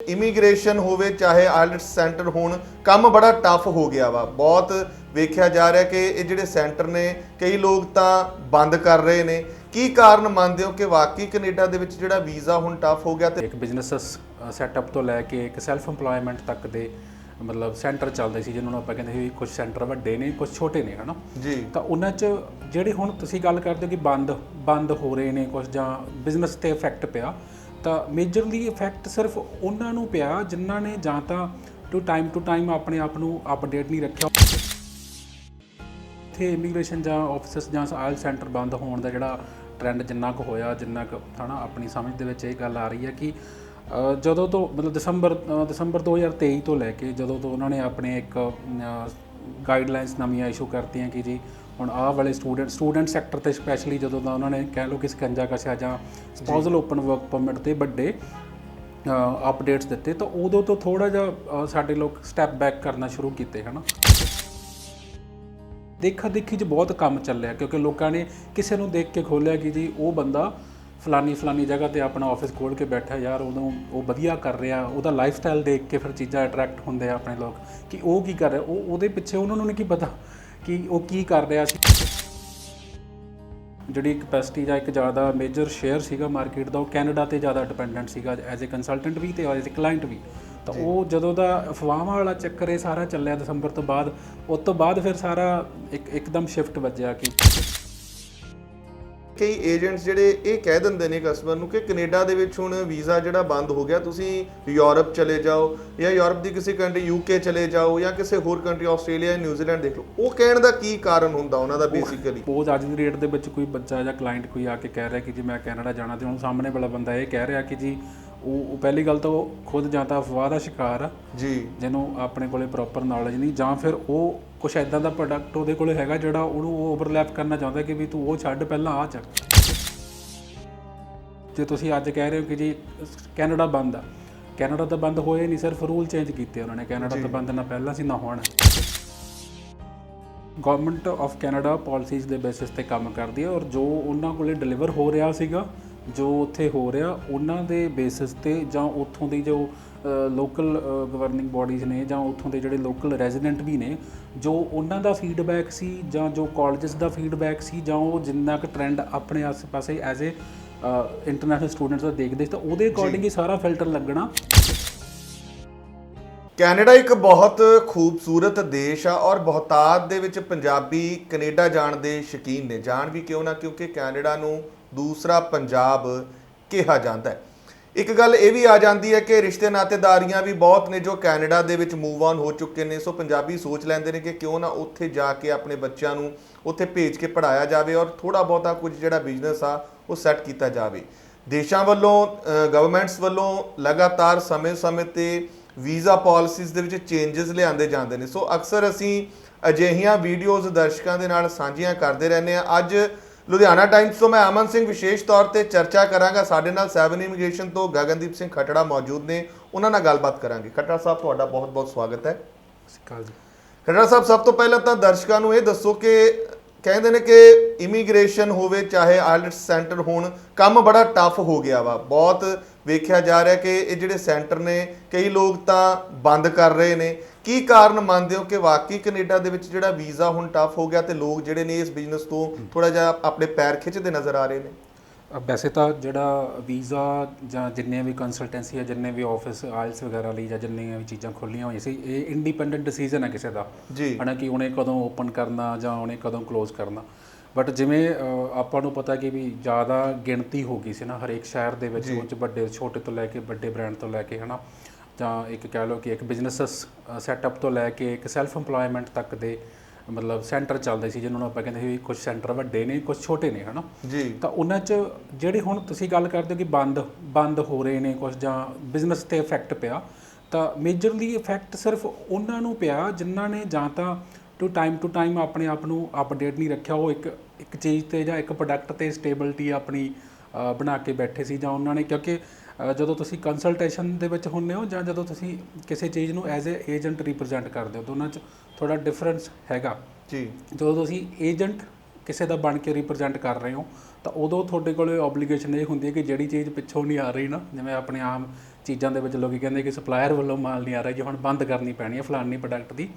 Immigration ਹੋਵੇ ਚਾਹੇ IELTS centre ਹੋਣ ਕੰਮ ਬੜਾ ਟਫ ਹੋ ਗਿਆ ਵਾ। ਬਹੁਤ ਵੇਖਿਆ ਜਾ ਰਿਹਾ ਕਿ ਇਹ ਜਿਹੜੇ ਸੈਂਟਰ ਨੇ ਕਈ ਲੋਕ ਤਾਂ ਬੰਦ ਕਰ ਰਹੇ ਨੇ। ਕੀ ਕਾਰਨ ਮੰਨਦੇ ਹੋ ਕਿ ਵਾਕਈ ਕੈਨੇਡਾ ਦੇ ਵਿੱਚ ਜਿਹੜਾ ਵੀਜ਼ਾ ਹੁਣ ਟਫ ਹੋ ਗਿਆ ਤੇ ਇੱਕ ਬਿਜ਼ਨਸ ਸੈਟਅਪ ਤੋਂ ਲੈ ਕੇ ਇੱਕ ਸੈਲਫ ਏਮਪਲੋਇਮੈਂਟ ਤੱਕ ਦੇ ਮਤਲਬ ਸੈਂਟਰ ਚੱਲਦੇ ਸੀ ਜਿਹਨਾਂ ਨੂੰ ਆਪਾਂ ਕਹਿੰਦੇ ਸੀ ਕੁਝ ਸੈਂਟਰ ਵੱਡੇ ਨੇ ਕੁਝ ਛੋਟੇ ਨੇ ਹਨਾ? ਜੀ। ਤਾਂ ਉਹਨਾਂ 'ਚ ਜਿਹੜੇ ਹੁਣ ਤੁਸੀਂ ਗੱਲ ਕਰਦੇ ਹੋ ਕਿ ਬੰਦ ਬੰਦ ਹੋ ਰਹੇ ਨੇ ਕੁਝ ਜਾਂ ਬਿਜ਼ਨਸ ਤੇ ਇਫੈਕਟ ਪਿਆ ਤਾਂ ਮੇਜਰਲੀ ਇਫੈਕਟ ਸਿਰਫ ਉਹਨਾਂ ਨੂੰ ਪਿਆ ਜਿਨ੍ਹਾਂ ਨੇ ਜਾਂ ਤਾਂ ਟੂ ਟਾਈਮ ਟੂ ਟਾਈਮ ਆਪਣੇ ਆਪ ਨੂੰ ਅਪਡੇਟ ਨਹੀਂ ਰੱਖਿਆ। ਇੱਥੇ ਇਮੀਗ੍ਰੇਸ਼ਨ ਜਾਂ ਆਫਿਸਸ ਜਾਂ ਆਇਲ ਸੈਂਟਰ ਬੰਦ ਹੋਣ ਦਾ ਜਿਹੜਾ ਟ੍ਰੈਂਡ ਜਿੰਨਾ ਕੁ ਹੋਇਆ ਜਿੰਨਾ ਕੁ ਹਨਾ ਆਪਣੀ ਸਮਝ ਦੇ ਵਿੱਚ ਇਹ ਗੱਲ ਆ ਰਹੀ ਹੈ ਕਿ ਜਦੋਂ ਤੋਂ ਮਤਲਬ ਦਸੰਬਰ ਅ, ਦਸੰਬਰ 2023 ਤੋਂ ਲੈ ਕੇ ਜਦੋਂ ਤੋਂ ਉਹਨਾਂ ਨੇ ਆਪਣੇ ਇੱਕ ਗਾਈਡਲਾਈਨਸ ਨਵੀਆਂ ਇਸ਼ੂ ਕਰਤੀਆਂ ਕਿ ਜੀ ਹੁਣ ਆਹ ਵਾਲੇ ਸਟੂਡੈਂਟ ਸਟੂਡੈਂਟ ਸੈਕਟਰ ਤੇ ਸਪੈਸ਼ਲੀ ਜਦੋਂ ਦਾ ਉਹਨਾਂ ਨੇ ਕਹਿ ਲਓ ਕਿ ਸਕੰਜਾ ਕਸਿਆ ਜਾਂ ਸਪਾਊਸਲ ਓਪਨ ਵਰਕ ਪਰਮਿਟ ਤੇ ਵੱਡੇ ਅਪਡੇਟਸ ਦਿੱਤੇ, ਤਾਂ ਉਦੋਂ ਤੋਂ ਥੋੜਾ ਜਿਹਾ ਸਾਡੇ ਲੋਕ ਸਟੈਪ ਬੈਕ ਕਰਨਾ ਸ਼ੁਰੂ ਕੀਤੇ, ਹਨਾ? ਦੇਖਾ ਦੇਖੀ 'ਚ ਬਹੁਤ ਕੰਮ ਚੱਲਿਆ, ਕਿਉਂਕਿ ਲੋਕਾਂ ਨੇ ਕਿਸੇ ਨੂੰ ਦੇਖ ਕੇ ਖੋਲਿਆ ਕਿ ਜੀ ਉਹ ਬੰਦਾ ਫਲਾਨੀ ਫਲਾਨੀ ਜਗ੍ਹਾ ਤੇ ਆਪਣਾ ਆਫਿਸ ਖੋਲ ਕੇ ਬੈਠਾ ਯਾਰ ਉਦੋਂ ਉਹ ਵਧੀਆ ਕਰ ਰਿਹਾ, ਉਹਦਾ ਲਾਈਫ ਸਟਾਈਲ ਦੇਖ ਕੇ ਫਿਰ ਚੀਜ਼ਾਂ ਅਟਰੈਕਟ ਹੁੰਦੇ ਆ ਆਪਣੇ ਲੋਕ, ਕਿ ਉਹ ਕੀ ਕਰ ਰਿਹਾ, ਉਹ ਉਹਦੇ ਪਿੱਛੇ ਉਹਨਾਂ ਨੂੰ ਨਹੀਂ ਕੀ ਪਤਾ ਕਿ ਉਹ ਕੀ ਕਰ ਰਿਹਾ ਸੀ? ਜਿਹੜੀ ਕਪੈਸਿਟੀ ਜਾਂ ਇੱਕ ਜ਼ਿਆਦਾ ਮੇਜਰ ਸ਼ੇਅਰ ਸੀਗਾ ਮਾਰਕੀਟ ਦਾ ਉਹ ਕੈਨੇਡਾ ਤੇ ਜ਼ਿਆਦਾ ਡਿਪੈਂਡੈਂਟ ਸੀਗਾ ਐਜ਼ ਅ ਕੰਸਲਟੈਂਟ ਵੀ ਤੇ ਐਜ਼ ਅ ਕਲਾਇੰਟ ਵੀ। ਤਾਂ ਉਹ ਜਦੋਂ ਦਾ ਅਫਵਾਹਾਂ ਵਾਲਾ ਚੱਕਰ ਇਹ ਸਾਰਾ ਚੱਲਿਆ ਦਸੰਬਰ ਤੋਂ ਬਾਅਦ ਉਸ ਤੋਂ ਬਾਅਦ ਫਿਰ ਸਾਰਾ ਇੱਕ ਇੱਕਦਮ ਸ਼ਿਫਟ ਵੱਜਿਆ ਕਿ ਕਈ ਏਜੰਟਸ ਜਿਹੜੇ ਇਹ ਕਹਿ ਦਿੰਦੇ ਨੇ ਕਸਟਮਰ ਨੂੰ ਕਿ ਕੈਨੇਡਾ ਦੇ ਵਿੱਚ ਹੁਣ ਵੀਜ਼ਾ ਜਿਹੜਾ ਬੰਦ ਹੋ ਗਿਆ ਤੁਸੀਂ ਯੂਰਪ ਚਲੇ ਜਾਓ ਜਾਂ ਯੂਰਪ ਦੀ ਕਿਸੇ ਕੰਟਰੀ ਯੂਕੇ ਚਲੇ ਜਾਓ ਜਾਂ ਕਿਸੇ ਹੋਰ ਕੰਟਰੀ ਆਸਟ੍ਰੇਲੀਆ ਨਿਊਜ਼ੀਲੈਂਡ ਦੇਖ ਲਓ ਉਹ ਕਹਿਣ ਦਾ ਕੀ ਕਾਰਨ ਹੁੰਦਾ ਉਹਨਾਂ ਦਾ ਬੇਸਿਕਲੀ ਸਪੋਜ਼ ਅੱਜ ਦੀ ਡੇਟ ਦੇ ਵਿੱਚ ਕੋਈ ਬੱਚਾ ਜਾਂ ਕਲਾਇੰਟ ਕੋਈ ਆ ਕੇ ਕਹਿ ਰਿਹਾ ਕਿ ਜੀ ਮੈਂ ਕੈਨੇਡਾ ਜਾਣਾ ਤੇ ਹੁਣ ਸਾਹਮਣੇ ਵਾਲਾ ਬੰਦਾ ਇਹ ਕਹਿ ਰਿਹਾ ਕਿ ਜੀ ਉਹ ਉਹ ਪਹਿਲੀ ਗੱਲ ਤਾਂ ਉਹ ਖੁਦ ਜਾਂ ਤਾਂ ਅਫਵਾਹ ਦਾ ਸ਼ਿਕਾਰ ਆ। ਜੀ। ਜਿਹਨੂੰ ਆਪਣੇ ਕੋਲੇ ਪ੍ਰੋਪਰ ਨੌਲੇਜ ਨਹੀਂ ਜਾਂ ਫਿਰ ਉਹ ਕੁਛ ਐਦਾਂ ਦਾ ਪ੍ਰੋਡਕਟ ਉਹਦੇ ਕੋਲੇ ਹੈਗਾ ਜਿਹੜਾ ਉਹਨੂੰ ਉਹ ਓਵਰਲੈਪ ਕਰਨਾ ਚਾਹੁੰਦਾ ਕਿ ਵੀ ਤੂੰ ਉਹ ਛੱਡ ਪਹਿਲਾਂ ਆ ਚੱਕ। ਜੇ ਤੁਸੀਂ ਅੱਜ ਕਹਿ ਰਹੇ ਹੋ ਕਿ ਜੀ ਕੈਨੇਡਾ ਬੰਦ ਆ। ਕੈਨੇਡਾ ਤਾਂ ਬੰਦ ਹੋਏ ਨਹੀਂ ਸਿਰਫ ਰੂਲ ਚੇਂਜ ਕੀਤੇ ਉਹਨਾਂ ਨੇ। ਕੈਨੇਡਾ ਤਾਂ ਬੰਦ ਨਾ ਪਹਿਲਾਂ ਸੀ ਨਾ ਹੁਣ। ਗਵਰਨਮੈਂਟ ਆਫ ਕੈਨੇਡਾ ਪਾਲਿਸੀਜ਼ ਦੇ ਬੇਸਿਸ ਤੇ ਕੰਮ ਕਰਦੀ ਹੈ ਔਰ ਜੋ ਉਹਨਾਂ ਕੋਲੇ ਡਿਲੀਵਰ ਹੋ ਰਿਹਾ ਸੀਗਾ ਜੋ ਉੱਥੇ ਹੋ ਰਿਹਾ ਉਹਨਾਂ ਦੇ ਬੇਸਿਸ ਤੇ ਜਾਂ ਉੱਥੋਂ ਦੀ ਜੋ ਲੋਕਲ ਗਵਰਨਿੰਗ ਬਾਡੀਜ਼ ਨੇ ਜਾਂ ਉੱਥੋਂ ਦੇ ਜਿਹੜੇ ਲੋਕਲ ਰੈਜ਼ੀਡੈਂਟ ਵੀ ਨੇ ਜੋ ਉਹਨਾਂ ਦਾ ਫੀਡਬੈਕ ਸੀ ਜਾਂ ਜੋ ਕਾਲਜਸ ਦਾ ਫੀਡਬੈਕ ਸੀ ਜਾਂ ਉਹ ਜਿੰਨਾ ਕੁ ਟ੍ਰੈਂਡ ਆਪਣੇ ਆਸ-ਪਾਸੇ ਐਜ਼ ਅ ਇੰਟਰਨੈਸ਼ਨਲ ਸਟੂਡੈਂਟਸ ਦਾ ਦੇਖਦੇ ਸੀ ਤਾਂ ਉਹਦੇ ਅਕੋਰਡਿੰਗ ਹੀ ਸਾਰਾ ਫਿਲਟਰ ਲੱਗਣਾ। ਕੈਨੇਡਾ ਇੱਕ ਬਹੁਤ ਖੂਬਸੂਰਤ ਦੇਸ਼ ਆ ਔਰ ਬਹੁਤਾਤ ਦੇ ਵਿੱਚ ਪੰਜਾਬੀ ਕੈਨੇਡਾ ਜਾਣ ਦੇ ਸ਼ੌਕੀਨ ਨੇ। ਜਾਣ ਵੀ ਕਿਉਂ ਨਾ ਕਿਉਂਕਿ ਕੈਨੇਡਾ ਨੂੰ ਦੂਸਰਾ ਪੰਜਾਬ ਕਿਹਾ ਜਾਂਦਾ ਹੈ। ਇੱਕ ਗੱਲ ਇਹ ਵੀ ਆ ਜਾਂਦੀ ਹੈ ਕਿ ਰਿਸ਼ਤੇ ਨਾਤੇਦਾਰੀਆਂ ਵੀ ਬਹੁਤ ਨੇ ਜੋ ਕੈਨੇਡਾ ਦੇ ਵਿੱਚ ਮੂਵ ਆਨ ਹੋ ਚੁੱਕੇ ਨੇ। ਸੋ ਪੰਜਾਬੀ ਸੋਚ ਲੈਂਦੇ ਨੇ ਕਿ ਕਿਉਂ ਨਾ ਉੱਥੇ ਜਾ ਕੇ ਆਪਣੇ ਬੱਚਿਆਂ ਨੂੰ ਉੱਥੇ ਭੇਜ ਕੇ ਪੜਾਇਆ ਜਾਵੇ ਔਰ ਥੋੜਾ ਬਹੁਤਾ ਕੁਝ ਜਿਹੜਾ ਬਿਜ਼ਨਸ ਆ ਉਹ ਸੈੱਟ ਕੀਤਾ ਜਾਵੇ। ਦੇਸ਼ਾਂ ਵੱਲੋਂ ਗਵਰਨਮੈਂਟਸ ਵੱਲੋਂ ਲਗਾਤਾਰ ਸਮੇਂ-ਸਮੇਂ ਤੇ ਵੀਜ਼ਾ ਪਾਲਿਸੀਜ਼ ਦੇ ਵਿੱਚ ਚੇਂਜਸ ਲਿਆਂਦੇ ਜਾਂਦੇ ਨੇ। ਸੋ ਅਕਸਰ ਅਸੀਂ ਅਜਿਹੀਆਂ ਵੀਡੀਓਜ਼ ਦਰਸ਼ਕਾਂ ਦੇ ਨਾਲ ਸਾਂਝੀਆਂ ਕਰਦੇ ਰਹਿੰਦੇ ਆ ਅੱਜ ਲੁਧਿਆਣਾ ਟਾਈਮਸ ਤੋਂ ਮੈਂ ਅਮਨ ਸਿੰਘ ਵਿਸ਼ੇਸ਼ ਤੌਰ ਤੇ ਚਰਚਾ ਕਰਾਂਗਾ। ਸਾਡੇ ਨਾਲ ਸੈਵਨ ਇਮੀਗ੍ਰੇਸ਼ਨ ਤੋਂ ਗਗਨਦੀਪ ਸਿੰਘ ਖਟੜਾ ਮੌਜੂਦ ਨੇ। ਉਹਨਾਂ ਨਾਲ ਗੱਲਬਾਤ ਕਰਾਂਗੇ। ਖਟੜਾ ਸਾਹਿਬ ਤੁਹਾਡਾ ਬਹੁਤ-ਬਹੁਤ ਸਵਾਗਤ ਹੈ। ਸਿਕਾਲ ਜੀ। ਖਟੜਾ ਸਾਹਿਬ ਸਭ ਤੋਂ ਪਹਿਲਾਂ ਤਾਂ ਦਰਸ਼ਕਾਂ ਨੂੰ ਇਹ ਦੱਸੋ ਕਿ ਕਹਿੰਦੇ ਨੇ ਕਿ ਇਮੀਗ੍ਰੇਸ਼ਨ ਹੋਵੇ, ਚਾਹੇ ਆਇਲਟਸ ਸੈਂਟਰ ਹੋਣ, ਕੰਮ ਬੜਾ ਟਫ ਹੋ ਗਿਆ ਵਾ। ਬਹੁਤ ਵੇਖਿਆ ਜਾ ਰਿਹਾ ਕਿ ਇਹ ਜਿਹੜੇ ਸੈਂਟਰ ਨੇ, ਕਈ ਲੋਕ ਤਾਂ ਬੰਦ ਕਰ ਰਹੇ ਨੇ। ਕੀ ਕਾਰਨ ਮੰਨਦੇ ਹੋ ਕਿ ਵਾਕਈ ਕੈਨੇਡਾ ਦੇ ਵਿੱਚ ਜਿਹੜਾ ਵੀਜ਼ਾ ਹੁਣ ਟਫ ਹੋ ਗਿਆ ਤੇ ਲੋਕ ਜਿਹੜੇ ਨੇ ਇਸ ਬਿਜ਼ਨਸ ਤੋਂ ਥੋੜਾ ਜਿਹਾ ਆਪਣੇ ਪੈਰ ਖਿੱਚਦੇ ਨਜ਼ਰ ਆ ਰਹੇ ਨੇ? ਵੈਸੇ ਤਾਂ ਜਿਹੜਾ ਵੀਜ਼ਾ ਜਾਂ ਜਿੰਨੇ ਵੀ ਕੰਸਲਟੈਂਸੀ ਆ ਜਿੰਨੇ ਵੀ ਆਫਿਸ ਆਇਲਸ ਵਗੈਰਾ ਲਈ ਜਾਂ ਜਿੰਨੀਆਂ ਵੀ ਚੀਜ਼ਾਂ ਖੁੱਲੀਆਂ ਹੋਈਆਂ ਸੀ ਇਹ ਇੰਡੀਪੈਂਡੈਂਟ ਡਿਸੀਜਨ ਹੈ ਕਿਸੇ ਦਾ। ਜੀ। ਹਨਾ ਕਿ ਉਹਨੇ ਕਦੋਂ ਓਪਨ ਕਰਨਾ ਜਾਂ ਉਹਨੇ ਕਦੋਂ ਕਲੋਜ਼ ਕਰਨਾ। ਬਟ ਜਿਵੇਂ ਅ, ਆਪਾਂ ਨੂੰ ਪਤਾ ਕਿ ਵੀ ਜ਼ਿਆਦਾ ਗਿਣਤੀ ਹੋ ਗਈ ਸੀ ਨਾ ਹਰੇਕ ਸ਼ਹਿਰ ਦੇ ਵਿੱਚ ਉਹ 'ਚ ਵੱਡੇ ਛੋਟੇ ਤੋਂ ਲੈ ਕੇ ਵੱਡੇ ਬ੍ਰਾਂਡ ਤੋਂ ਲੈ ਕੇ ਹਨਾ। ਜਾਂ ਇੱਕ ਕਹਿ ਲਓ ਕਿ ਇੱਕ ਬਿਜ਼ਨਸ ਸੈਟਅਪ ਤੋਂ ਲੈ ਕੇ ਇੱਕ ਸੈਲਫ ਏਮਪਲੋਇਮੈਂਟ ਤੱਕ ਦੇ ਮਤਲਬ ਸੈਂਟਰ ਚੱਲਦੇ ਸੀ ਜਿਹਨਾਂ ਨੂੰ ਆਪਾਂ ਕਹਿੰਦੇ ਸੀ ਕੁਝ ਸੈਂਟਰ ਵੱਡੇ ਨੇ ਕੁਝ ਛੋਟੇ ਨੇ ਹਨਾ? ਜੀ। ਤਾਂ ਉਹਨਾਂ 'ਚ ਜਿਹੜੇ ਹੁਣ ਤੁਸੀਂ ਗੱਲ ਕਰਦੇ ਹੋ ਕਿ ਬੰਦ ਬੰਦ ਹੋ ਰਹੇ ਨੇ ਕੁਝ ਜਾਂ ਬਿਜ਼ਨਸ ਤੇ ਇਫੈਕਟ ਪਿਆ ਤਾਂ ਮੇਜਰਲੀ ਇਫੈਕਟ ਸਿਰਫ ਉਹਨਾਂ ਨੂੰ ਪਿਆ ਜਿਨ੍ਹਾਂ ਨੇ ਜਾਂ ਤਾਂ ਟੂ ਟਾਈਮ ਟੂ ਟਾਈਮ ਆਪਣੇ ਆਪ ਨੂੰ ਅਪਡੇਟ ਨਹੀਂ ਰੱਖਿਆ। ਉਹ ਇੱਕ ਇੱਕ ਚੀਜ਼ ਤੇ ਜਾਂ ਇੱਕ ਪ੍ਰੋਡਕਟ ਤੇ ਸਟੇਬਿਲਿਟੀ ਆਪਣੀ ਬਣਾ ਕੇ ਬੈਠੇ ਸੀ ਜਾਂ ਉਹਨਾਂ ਨੇ ਕਿਉਂਕਿ ਜਦੋਂ ਤੁਸੀਂ ਕੰਸਲਟੇਸ਼ਨ ਦੇ ਵਿੱਚ ਹੁੰਦੇ ਹੋ ਜਾਂ ਜਦੋਂ ਤੁਸੀਂ ਕਿਸੇ ਚੀਜ਼ ਨੂੰ ਐਜ਼ ਅ ਏਜੰਟ ਰਿਪਰੈਜ਼ੈਂਟ ਕਰਦੇ ਹੋ ਉਹਨਾਂ 'ਚ ਥੋੜਾ ਡਿਫਰੈਂਸ ਹੈਗਾ। ਜੀ। ਜਦੋਂ ਤੁਸੀਂ ਏਜੰਟ ਕਿਸੇ ਦਾ ਬਣ ਕੇ ਰਿਪਰੈਜ਼ੈਂਟ ਕਰ ਰਹੇ ਹੋ ਤਾਂ ਉਦੋਂ ਤੁਹਾਡੇ ਕੋਲੇ ਆਬਲੀਗੇਸ਼ਨ ਇਹ ਹੁੰਦੀ ਹੈ ਕਿ ਜਿਹੜੀ ਚੀਜ਼ ਪਿੱਛੋਂ ਨਹੀਂ ਆ ਰਹੀ ਨਾ ਜਿਵੇਂ ਆਪਣੇ ਆਮ ਚੀਜ਼ਾਂ ਦੇ ਵਿੱਚ ਲੋਕੀ ਕਹਿੰਦੇ ਕਿ ਸਪਲਾਇਰ ਵੱਲੋਂ ਮਾਲ ਨਹੀਂ ਆ ਰਿਹਾ ਜੀ ਹੁਣ ਬੰਦ ਕਰਨੀ ਪੈਣੀ ਹੈ ਫਲਾਨੀ ਪ੍ਰੋਡਕਟ ਦੀ।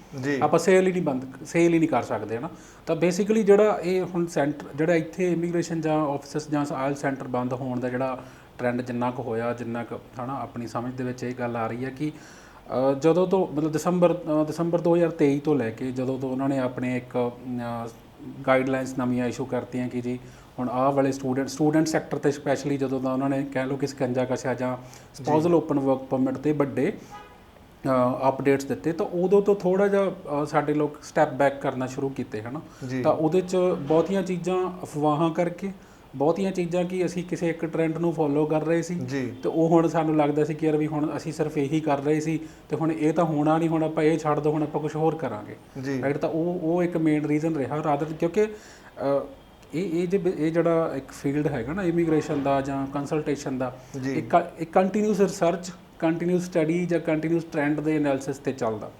ਆਪਾਂ ਸੇਲ ਹੀ ਨਹੀਂ ਬੰਦ ਸੇਲ ਹੀ ਨਹੀਂ ਕਰ ਸਕਦੇ ਹਨਾ। ਤਾਂ ਬੇਸਿਕਲੀ ਜਿਹੜਾ ਇਹ ਹੁਣ ਸੈਂਟਰ ਜਿਹੜਾ ਇੱਥੇ ਇਮੀਗ੍ਰੇਸ਼ਨ ਜਾਂ ਆਫਿਸਸ ਜਾਂ ਆਇਲ ਸੈਂਟਰ ਬੰਦ ਹੋਣ ਦਾ ਜਿਹੜਾ ਟ੍ਰੈਂਡ ਜਿੰਨਾ ਕੁ ਹੋਇਆ ਜਿੰਨਾ ਕੁ ਹਨਾ ਆਪਣੀ ਸਮਝ ਦੇ ਵਿੱਚ ਇਹ ਗੱਲ ਆ ਰਹੀ ਹੈ ਕਿ ਜਦੋਂ ਤੋਂ ਮਤਲਬ ਦਸੰਬਰ ਦਸੰਬਰ 2023 ਤੋਂ ਲੈ ਕੇ ਜਦੋਂ ਤੋਂ ਉਹਨਾਂ ਨੇ ਆਪਣੇ ਇੱਕ ਗਾਈਡਲਾਈਨਸ ਨਵੀਆਂ ਇਸ਼ੂ ਕਰਤੀਆਂ ਕਿ ਜੀ ਹੁਣ ਆਹ ਵਾਲੇ ਸਟੂਡੈਂਟ ਸਟੂਡੈਂਟ ਸੈਕਟਰ ਤੇ ਸਪੈਸ਼ਲੀ ਜਦੋਂ ਦਾ ਉਹਨਾਂ ਨੇ ਕਹਿ ਲਓ ਕਿ ਸਕੰਜਾ ਕਸਿਆ ਜਾਂ ਸਪਾਊਸਲ ਓਪਨ ਵਰਕ ਪਰਮਿਟ ਤੇ ਵੱਡੇ ਅਪਡੇਟਸ ਦਿੱਤੇ ਤਾਂ ਉਦੋਂ ਤੋਂ ਥੋੜਾ ਜਿਹਾ ਸਾਡੇ ਲੋਕ ਸਟੈਪ ਬੈਕ ਕਰਨਾ ਸ਼ੁਰੂ ਕੀਤੇ ਹਨਾ। ਤਾਂ ਉਹਦੇ ਚ ਬਹੁਤੀਆਂ ਚੀਜ਼ਾਂ ਅਫਵਾਹਾਂ ਕਰਕੇ ਬਹੁਤੀਆਂ ਚੀਜ਼ਾਂ ਕਿ ਅਸੀਂ ਕਿਸੇ ਇੱਕ ਟ੍ਰੈਂਡ ਨੂੰ ਫੋਲੋ ਕਰ ਰਹੇ ਸੀ ਤੇ ਉਹ ਹੁਣ ਸਾਨੂੰ ਲੱਗਦਾ ਸੀ ਕਿ ਯਾਰ ਵੀ ਹੁਣ ਅਸੀਂ ਸਿਰਫ ਇਹੀ ਕਰ ਰਹੇ ਸੀ ਤੇ ਹੁਣ ਇਹ ਤਾਂ ਹੋਣਾ ਨਹੀਂ ਹੁਣ ਆਪਾਂ ਇਹ ਛੱਡ ਦੋ ਹੁਣ ਆਪਾਂ ਕੁਝ ਹੋਰ ਕਰਾਂਗੇ। ਰਾਈਟ ਤਾਂ ਉਹ ਉਹ ਇੱਕ ਮੇਨ ਰੀਜ਼ਨ ਰਿਹਾ ਰਾਦਰ ਕਿਉਂਕਿ ਇਹ ਇਹ ਜੇ ਇਹ ਜਿਹੜਾ ਇੱਕ ਫੀਲਡ ਹੈਗਾ ਨਾ ਇਮੀਗ੍ਰੇਸ਼ਨ ਦਾ ਜਾਂ ਕੰਸਲਟੇਸ਼ਨ ਦਾ ਇੱਕ ਕੰਟੀਨਿਊਸ ਰਿਸਰਚ ਕੰਟੀਨਿਊਸ ਸਟੱਡੀ ਜਾਂ ਕੰਟੀਨਿਊਸ ਟ੍ਰੈਂਡ ਦੇ ਐਨਾਲਿਸਿਸ ਤੇ ਚੱਲਦਾ।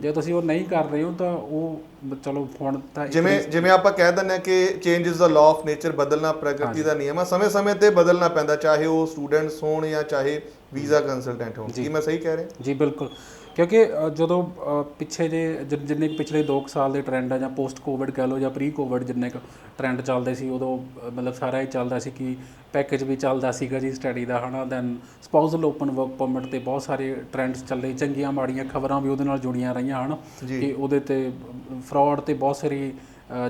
ਜੇ ਤੁਸੀਂ ਉਹ ਨਹੀਂ ਕਰ ਰਹੇ ਹੋ ਤਾਂ ਉਹ ਚਲੋ ਹੁਣ ਤਾਂ ਜਿਵੇਂ ਜਿਵੇਂ ਆਪਾਂ ਕਹਿ ਦਿੰਦੇ ਹਾਂ ਕਿ change is the law of nature ਬਦਲਣਾ ਪ੍ਰਕਿਰਤੀ ਦਾ ਨਿਯਮ ਆ ਸਮੇਂ-ਸਮੇਂ ਤੇ ਬਦਲਣਾ ਪੈਂਦਾ ਚਾਹੇ ਉਹ ਸਟੂਡੈਂਟਸ ਹੋਣ ਜਾਂ ਚਾਹੇ ਵੀਜ਼ਾ ਕੰਸਲਟੈਂਟ ਹੋਣ। ਕੀ ਮੈਂ ਸਹੀ ਕਹਿ ਰਿਹਾ? ਜੀ ਬਿਲਕੁਲ। ਕਿਉਂਕਿ ਅ, ਜਦੋਂ ਅ, ਪਿੱਛੇ ਜੇ ਜਿ- ਜਿੰਨੇ ਕੁ ਪਿਛਲੇ 2 ਸਾਲ ਦੇ ਟ੍ਰੈਂਡ ਆ ਜਾਂ ਪੋਸਟ ਕੋਵਿਡ ਕਹਿ ਲਓ ਜਾਂ ਪ੍ਰੀ ਕੋਵਿਡ ਜਿੰਨੇ ਕੁ ਟ੍ਰੈਂਡ ਚੱਲਦੇ ਸੀ ਉਦੋਂ ਅ, ਮਤਲਬ ਸਾਰਾ ਹੀ ਚੱਲਦਾ ਸੀ ਕਿ ਪੈਕੇਜ ਵੀ ਚੱਲਦਾ ਸੀਗਾ ਜੀ ਸਟੱਡੀ ਦਾ ਹਨਾ then spousal open work permit ਤੇ ਬਹੁਤ ਸਾਰੇ ਟ੍ਰੈਂਡਸ ਚੱਲੇ ਚੰਗੀਆਂ ਮਾੜੀਆਂ ਖਬਰਾਂ ਵੀ ਉਹਦੇ ਨਾਲ ਜੁੜੀਆਂ ਰਹੀਆਂ ਹਨ ਜੀ। ਕਿ ਉਹਦੇ ਤੇ ਫਰਾਡ ਤੇ ਬਹੁਤ ਸਾਰੀ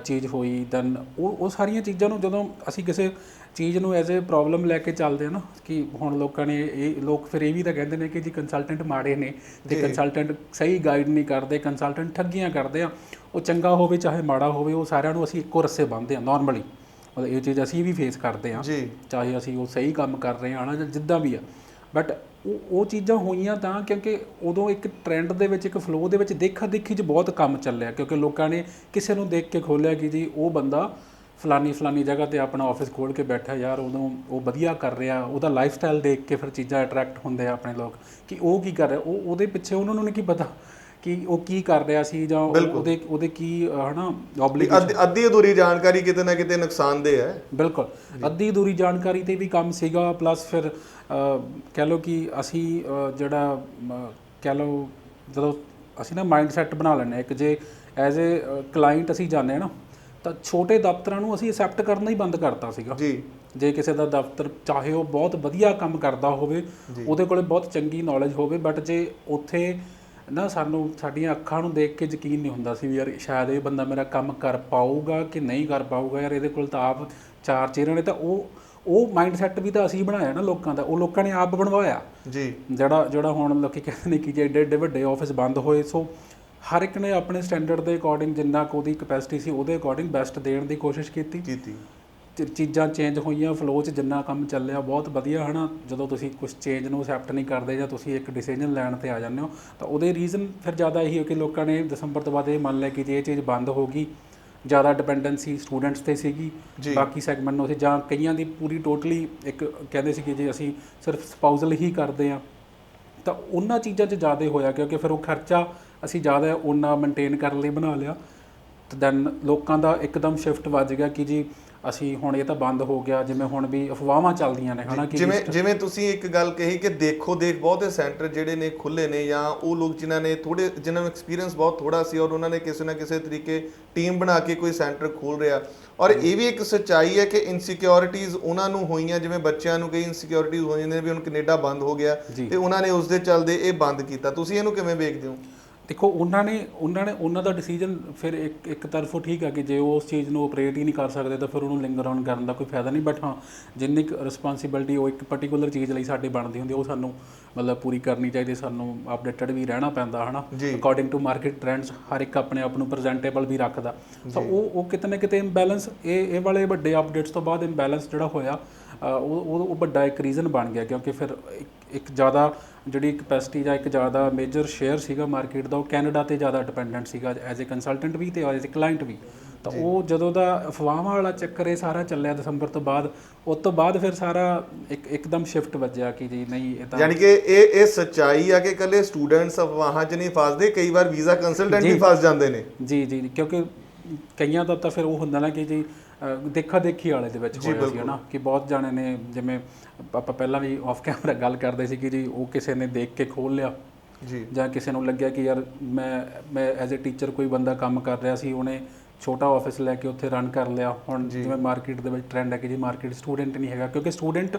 ਚੀਜ਼ ਹੋਈ ਦੈਨ ਉਹ ਉਹ ਸਾਰੀਆਂ ਚੀਜ਼ਾਂ ਨੂੰ ਜਦੋਂ ਅਸੀਂ ਕਿਸੇ ਚੀਜ਼ ਨੂੰ ਐਜ਼ ਅ ਪ੍ਰੋਬਲਮ ਲੈ ਕੇ ਚੱਲਦੇ ਆ ਨਾ ਕਿ ਹੁਣ ਲੋਕਾਂ ਨੇ ਇਹ ਲੋਕ ਫਿਰ ਇਹ ਵੀ ਤਾਂ ਕਹਿੰਦੇ ਨੇ ਕਿ ਜੀ ਕੰਸਲਟੈਂਟ ਮਾੜੇ ਨੇ ਤੇ। ਕੰਸਲਟੈਂਟ ਸਹੀ ਗਾਈਡ ਨਹੀਂ ਕਰਦੇ ਕੰਸਲਟੈਂਟ ਠੱਗੀਆਂ ਕਰਦੇ ਆ ਉਹ ਚੰਗਾ ਹੋਵੇ ਚਾਹੇ ਮਾੜਾ ਹੋਵੇ ਉਹ ਸਾਰਿਆਂ ਨੂੰ ਅਸੀਂ ਇੱਕੋ ਰੱਸੇ ਬੰਨ੍ਹਦੇ ਆ ਨਾਰਮਲੀ ਮਤਲਬ ਇਹ ਚੀਜ਼ ਅਸੀਂ ਵੀ ਫੇਸ ਕਰਦੇ ਆ ਜੀ। ਚਾਹੇ ਅਸੀਂ ਉਹ ਸਹੀ ਕੰਮ ਕਰ ਰਹੇ ਹਾਂ ਨਾ ਜਾਂ ਜਿੱਦਾਂ ਵੀ ਆ। ਬਟ ਉਹ ਉਹ ਚੀਜ਼ਾਂ ਹੋਈਆਂ ਤਾਂ ਕਿਉਂਕਿ ਉਦੋਂ ਇੱਕ ਟ੍ਰੈਂਡ ਦੇ ਵਿੱਚ, ਇੱਕ ਫਲੋ ਦੇ ਵਿੱਚ ਦੇਖਾ ਦੇਖੀ 'ਚ ਬਹੁਤ ਕੰਮ ਚੱਲਿਆ। ਕਿਉਂਕਿ ਲੋਕਾਂ ਨੇ ਕਿਸੇ ਨੂੰ ਦੇਖ ਕੇ ਖੋਲਿਆ ਕਿ ਜੀ ਉਹ ਬੰਦਾ ਫਲਾਨੀ ਫਲਾਨੀ ਜਗ੍ਹਾ ਤੇ ਆਪਣਾ ਆਫਿਸ ਖੋਲ ਕੇ ਬੈਠਾ ਯਾਰ ਉਦੋਂ ਉਹ ਵਧੀਆ ਕਰ ਰਿਹਾ, ਉਹਦਾ ਲਾਈਫ ਸਟਾਈਲ ਦੇਖ ਕੇ ਫਿਰ ਚੀਜ਼ਾਂ ਅਟਰੈਕਟ ਹੁੰਦੇ ਆ ਆਪਣੇ ਲੋਕ। ਕਿ ਉਹ ਕੀ ਕਰ ਰਿਹਾ? ਉਹ, ਉਹਦੇ ਪਿੱਛੇ ਉਹਨਾਂ ਨੂੰ ਨਹੀਂ ਕੀ ਪਤਾ ਕਿ ਉਹ ਕੀ ਕਰ ਰਿਹਾ ਸੀ ਜਾਂ। ਉਹਦੇ ਉਹਦੇ ਕੀ ਹਨਾ ਆਬਲੀਗੇਸ਼ਨ ਅੱਧੀ ਅੱਧੀ ਅਧੂਰੀ ਜਾਣਕਾਰੀ ਕਿਤੇ ਨਾ ਕਿਤੇ ਨੁਕਸਾਨਦੇਹ ਹੈ। ਬਿਲਕੁਲ। ਅੱਧੀ ਦੂਰੀ ਜਾਣਕਾਰੀ ਤੇ ਵੀ ਕੰਮ ਸੀਗਾ ਪਲੱਸ ਫਿਰ ਕਹਿ ਲਓ ਕਿ ਅਸੀਂ ਜਿਹੜਾ ਕਹਿ ਲਓ ਜਦੋਂ ਅਸੀਂ ਨਾ ਮਾਈਂਡ ਸੈਟ ਬਣਾ ਹਾਂ ਇੱਕ ਜੇ ਐਜ਼ ਅ ਕਲਾਇੰਟ ਅਸੀਂ ਜਾਂਦੇ ਹਾਂ ਨਾ ਤਾਂ ਛੋਟੇ ਦਫ਼ਤਰਾਂ ਨੂੰ ਅਸੀਂ ਅਸੈਪਟ ਕਰਨਾ ਹੀ ਬੰਦ ਕਰਤਾ ਸੀਗਾ। ਜੀ। ਜੇ ਕਿਸੇ ਦਾ ਦਫ਼ਤਰ ਚਾਹੇ ਉਹ ਬਹੁਤ ਵਧੀਆ ਕੰਮ ਕਰਦਾ ਹੋਵੇ ਉਹਦੇ ਕੋਲੇ ਬਹੁਤ ਚੰਗੀ ਨੌਲੇਜ ਹੋਵੇ ਬਟ ਜੇ ਉੱਥੇ ਨਾ ਸਾਨੂੰ ਸਾਡੀਆਂ ਅੱਖਾਂ ਨੂੰ ਦੇਖ ਕੇ ਯਕੀਨ ਨਹੀਂ ਹੁੰਦਾ ਸੀ ਵੀ ਯਾਰ ਸ਼ਾਇਦ ਇਹ ਬੰਦਾ ਮੇਰਾ ਕੰਮ ਕਰ ਪਾਊਗਾ ਕਿ ਨਹੀਂ ਕਰ ਪਾਊਗਾ ਯਾਰ ਇਹਦੇ ਕੋਲ ਤਾਂ ਆਪ ਚਾਰ ਚਿਹਰੇ ਨੇ ਤਾਂ ਉਹ ਉਹ ਮਾਈਂਡ ਸੈਟ ਵੀ ਤਾਂ ਅਸੀਂ ਬਣਾਇਆ ਨਾ ਲੋਕਾਂ ਦਾ ਉਹ ਲੋਕਾਂ ਨੇ ਆਪ ਬਣਵਾਇਆ। ਜੀ। ਜਿਹੜਾ ਜਿਹੜਾ ਹੁਣ ਲੋਕੀ ਕਹਿੰਦੇ ਨੇ ਕਿ ਜੇ ਏਡੇ ਏਡੇ ਵੱਡੇ ਆਫਿਸ ਬੰਦ ਹੋਏ ਸੋ ਹਰ ਇੱਕ ਨੇ ਆਪਣੇ ਸਟੈਂਡਰਡ ਦੇ ਅਕੋਰਡਿੰਗ ਜਿੰਨਾ ਕੁ ਉਹਦੀ ਕਪੈਸਿਟੀ ਸੀ ਉਹਦੇ ਅਕੋਰਡਿੰਗ ਬੈਸਟ ਦੇਣ ਦੀ ਕੋਸ਼ਿਸ਼ ਕੀਤੀ। ਕੀਤੀ। ਚੀਜ਼ਾਂ ਚੇਂਜ ਹੋਈਆਂ ਫਲੋ 'ਚ ਜਿੰਨਾ ਕੰਮ ਚੱਲਿਆ ਬਹੁਤ ਵਧੀਆ ਹਨਾ ਜਦੋਂ ਤੁਸੀਂ ਕੁਝ ਚੇਂਜ ਨੂੰ ਅਸੈਪਟ ਨਹੀਂ ਕਰਦੇ ਜਾਂ ਤੁਸੀਂ ਇੱਕ ਡਿਸੀਜਨ ਲੈਣ ਤੇ ਆ ਜਾਂਦੇ ਹੋ ਤਾਂ ਉਹਦੇ ਰੀਜ਼ਨ ਫਿਰ ਜ਼ਿਆਦਾ ਇਹੀ ਹੋ ਕਿ ਲੋਕਾਂ ਨੇ ਦਸੰਬਰ ਤੋਂ ਬਾਅਦ ਇਹ ਮੰਨ ਲਿਆ ਕਿ ਜੇ ਇਹ ਚੀਜ਼ ਬੰਦ ਹੋ ਗਈ ਜ਼ਿਆਦਾ ਡਿਪੈਂਡੈਂਸੀ ਸਟੂਡੈਂਟਸ ਤੇ ਸੀਗੀ। ਬਾਕੀ ਸੈਗਮੈਂਟ ਨੂੰ ਅਸੀਂ ਜਾਂ ਕਈਆਂ ਦੀ ਪੂਰੀ ਟੋਟਲੀ ਇੱਕ ਕਹਿੰਦੇ ਸੀ ਕਿ ਜੇ ਅਸੀਂ ਸਿਰਫ ਸਪਾਊਸਲ ਹੀ ਕਰਦੇ ਆ ਤਾਂ ਉਹਨਾਂ ਚੀਜ਼ਾਂ 'ਚ ਜ਼ਿਆਦਾ ਹੋਇਆ ਕਿਉਂਕਿ ਫਿਰ ਉਹ ਖਰਚਾ ਅਸੀਂ ਜ਼ਿਆਦਾ ਉਹਨਾਂ ਮੇਨਟੇਨ ਕਰਨ ਲਈ ਬਣਾ ਲਿਆ ਤੇ ਦੈਨ ਲੋਕਾਂ ਦਾ ਇੱਕਦਮ ਸ਼ਿਫਟ ਵੱਜ ਗਿਆ ਕਿ ਜੀ ਅਸੀਂ ਹੁਣ ਇਹ ਤਾਂ ਬੰਦ ਹੋ ਗਿਆ ਜਿਵੇਂ ਹੁਣ ਵੀ ਅਫਵਾਹਾਂ ਚੱਲਦੀਆਂ ਨੇ ਹਨਾ ਕਿ ਜਿਵੇਂ ਜਿਵੇਂ ਤੁਸੀਂ ਇੱਕ ਗੱਲ ਕਹੀ ਕਿ ਦੇਖੋ ਦੇਖ ਬਹੁਤੇ ਸੈਂਟਰ ਜਿਹੜੇ ਨੇ ਖੁੱਲੇ ਨੇ ਜਾਂ ਉਹ ਲੋਕ ਜਿਨ੍ਹਾਂ ਨੇ ਥੋੜੇ ਜਿਨ੍ਹਾਂ ਨੂੰ ਐਕਸਪੀਰੀਅੰਸ ਬਹੁਤ ਥੋੜਾ ਸੀ ਔਰ ਉਹਨਾਂ ਨੇ ਕਿਸੇ ਨਾ ਕਿਸੇ ਤਰੀਕੇ ਟੀਮ ਬਣਾ ਕੇ ਕੋਈ ਸੈਂਟਰ ਖੋਲ ਰਿਹਾ। ਔਰ ਇਹ ਵੀ ਇੱਕ ਸੱਚਾਈ ਹੈ ਕਿ ਇਨਸਿਕਿਉਰਿਟੀਜ਼ ਉਹਨਾਂ ਨੂੰ ਹੋਈਆਂ ਜਿਵੇਂ ਬੱਚਿਆਂ ਨੂੰ ਕਈ ਇਨਸਿਕਿਉਰਿਟੀਜ਼ ਹੋ ਜਾਂਦੀਆਂ ਨੇ ਵੀ ਹੁਣ ਕੈਨੇਡਾ ਬੰਦ ਹੋ ਗਿਆ। ਤੇ ਉਹਨਾਂ ਨੇ ਉਸ ਦੇ ਚੱਲਦੇ ਇਹ ਬੰਦ ਕੀਤਾ। ਤੁਸੀਂ ਇਹਨੂੰ ਕਿਵੇਂ ਵੇਖਦੇ ਹੋ? ਦੇਖੋ ਉਹਨਾਂ ਨੇ ਉਹਨਾਂ ਨੇ ਉਹਨਾਂ ਦਾ ਡਿਸੀਜਨ ਫਿਰ ਇੱਕ ਇੱਕ ਤਰਫੋਂ ਠੀਕ ਹੈ ਕਿ ਜੇ ਉਹ ਉਸ ਚੀਜ਼ ਨੂੰ ਆਪਰੇਟ ਹੀ ਨਹੀਂ ਕਰ ਸਕਦੇ ਤਾਂ ਫਿਰ ਉਹਨੂੰ ਲਿੰਗਰ ਔਨ ਕਰਨ ਦਾ ਕੋਈ ਫਾਇਦਾ ਨਹੀਂ। ਬਟ ਹਾਂ ਜਿੰਨੀ ਕੁ ਰਿਸਪਾਂਸਿਬਿਲਟੀ ਉਹ ਇੱਕ ਪਾਰਟਿਕੂਲਰ ਚੀਜ਼ ਲਈ ਸਾਡੀ ਬਣਦੀ ਹੁੰਦੀ ਉਹ ਸਾਨੂੰ ਮਤਲਬ ਪੂਰੀ ਕਰਨੀ ਚਾਹੀਦੀ ਸਾਨੂੰ ਅਪਡੇਟਡ ਵੀ ਰਹਿਣਾ ਪੈਂਦਾ ਹਨਾ। ਅਕੋਰਡਿੰਗ ਟੂ ਮਾਰਕੀਟ ਟ੍ਰੈਂਡਸ ਹਰ ਇੱਕ ਆਪਣੇ ਆਪ ਨੂੰ ਪ੍ਰੈਜ਼ੈਂਟੇਬਲ ਵੀ ਰੱਖਦਾ। ਤਾਂ ਉਹ ਉਹ ਕਿਤੇ ਨਾ ਕਿਤੇ ਇੰਬੈਲੈਂਸ ਇਹ ਇਹ ਵਾਲੇ ਵੱਡੇ ਅਪਡੇਟਸ ਤੋਂ ਬਾਅਦ ਇੰਬੈਲੈਂਸ ਜਿਹੜਾ ਹੋਇਆ ਉਹ ਉਹ ਵੱਡਾ ਇੱਕ ਰੀਜ਼ਨ ਬਣ ਗਿਆ ਕਿਉਂਕਿ ਫਿਰ ਇੱਕ- ਜ਼ਿਆਦਾ ਜਿਹੜੀ ਕਪੈਸਿਟੀ ਜਾਂ ਇੱਕ ਜ਼ਿਆਦਾ ਮੇਜਰ ਸ਼ੇਅਰ ਸੀਗਾ ਮਾਰਕੀਟ ਦਾ ਉਹ ਕੈਨੇਡਾ ਤੇ ਜ਼ਿਆਦਾ ਡਿਪੈਂਡੈਂਟ ਸੀਗਾ ਐਜ਼ ਅ ਕੰਸਲਟੈਂਟ ਵੀ ਤੇ ਐਜ਼ ਅ ਕਲਾਇੰਟ ਵੀ। ਤਾਂ ਉਹ ਜਦੋਂ ਦਾ ਅਫਵਾਹਾਂ ਵਾਲਾ ਚੱਕਰ ਇਹ ਸਾਰਾ ਚੱਲਿਆ ਦਸੰਬਰ ਤੋਂ ਬਾਅਦ ਉਸ ਤੋਂ ਬਾਅਦ ਫਿਰ ਸਾਰਾ ਇੱਕ ਇੱਕਦਮ ਸ਼ਿਫਟ ਵੱਜਿਆ ਕਿ ਜੀ ਨਹੀਂ ਇਹ ਤਾਂ ਯਾਨੀ ਕਿ ਇਹ ਇਹ ਸੱਚਾਈ ਆ ਕਿ ਇਕੱਲੇ ਸਟੂਡੈਂਟਸ ਅਫਵਾਹਾਂ 'ਚ ਨਹੀਂ ਫਸਦੇ ਕਈ ਵਾਰ ਵੀਜ਼ਾ ਕੰਸਲਟੈਂਟ ਵੀ। ਫਸ ਜਾਂਦੇ ਨੇ। ਜੀ ਜੀ, ਕਿਉਂਕਿ ਕਈਆਂ ਦਾ ਤਾਂ ਫਿਰ ਉਹ ਹੁੰਦਾ ਨਾ ਕਿ ਜੀ ਦੇਖਾ ਦੇਖੀ ਵਾਲੇ ਦੇ ਵਿੱਚ ਹੋਇਆ ਸੀ ਹਨਾ? ਕਿ ਬਹੁਤ ਜਾਣੇ ਨੇ ਜਿਵੇਂ ਆਪਾਂ ਪਹਿਲਾਂ ਵੀ ਆਫ ਕੈਮਰਾ ਗੱਲ ਕਰਦੇ ਸੀ ਕਿ ਜੀ ਉਹ ਕਿਸੇ ਨੇ ਦੇਖ ਕੇ ਖੋਲ ਲਿਆ। ਜੀ। ਜਾਂ ਕਿਸੇ ਨੂੰ ਲੱਗਿਆ ਕਿ ਯਾਰ ਮੈਂ ਮੈਂ ਐਜ਼ ਅ ਟੀਚਰ ਕੋਈ ਬੰਦਾ ਕੰਮ ਕਰ ਰਿਹਾ ਸੀ ਉਹਨੇ ਛੋਟਾ ਆਫਿਸ ਲੈ ਕੇ ਉੱਥੇ ਰਨ ਕਰ ਲਿਆ। ਹੁਣ ਜਿਵੇਂ ਮਾਰਕੀਟ ਦੇ ਵਿੱਚ ਟ੍ਰੈਂਡ ਹੈ ਕਿ ਜੀ ਮਾਰਕੀਟ ਸਟੂਡੈਂਟ ਨਹੀਂ ਹੈਗਾ ਕਿਉਂਕਿ ਸਟੂਡੈਂਟ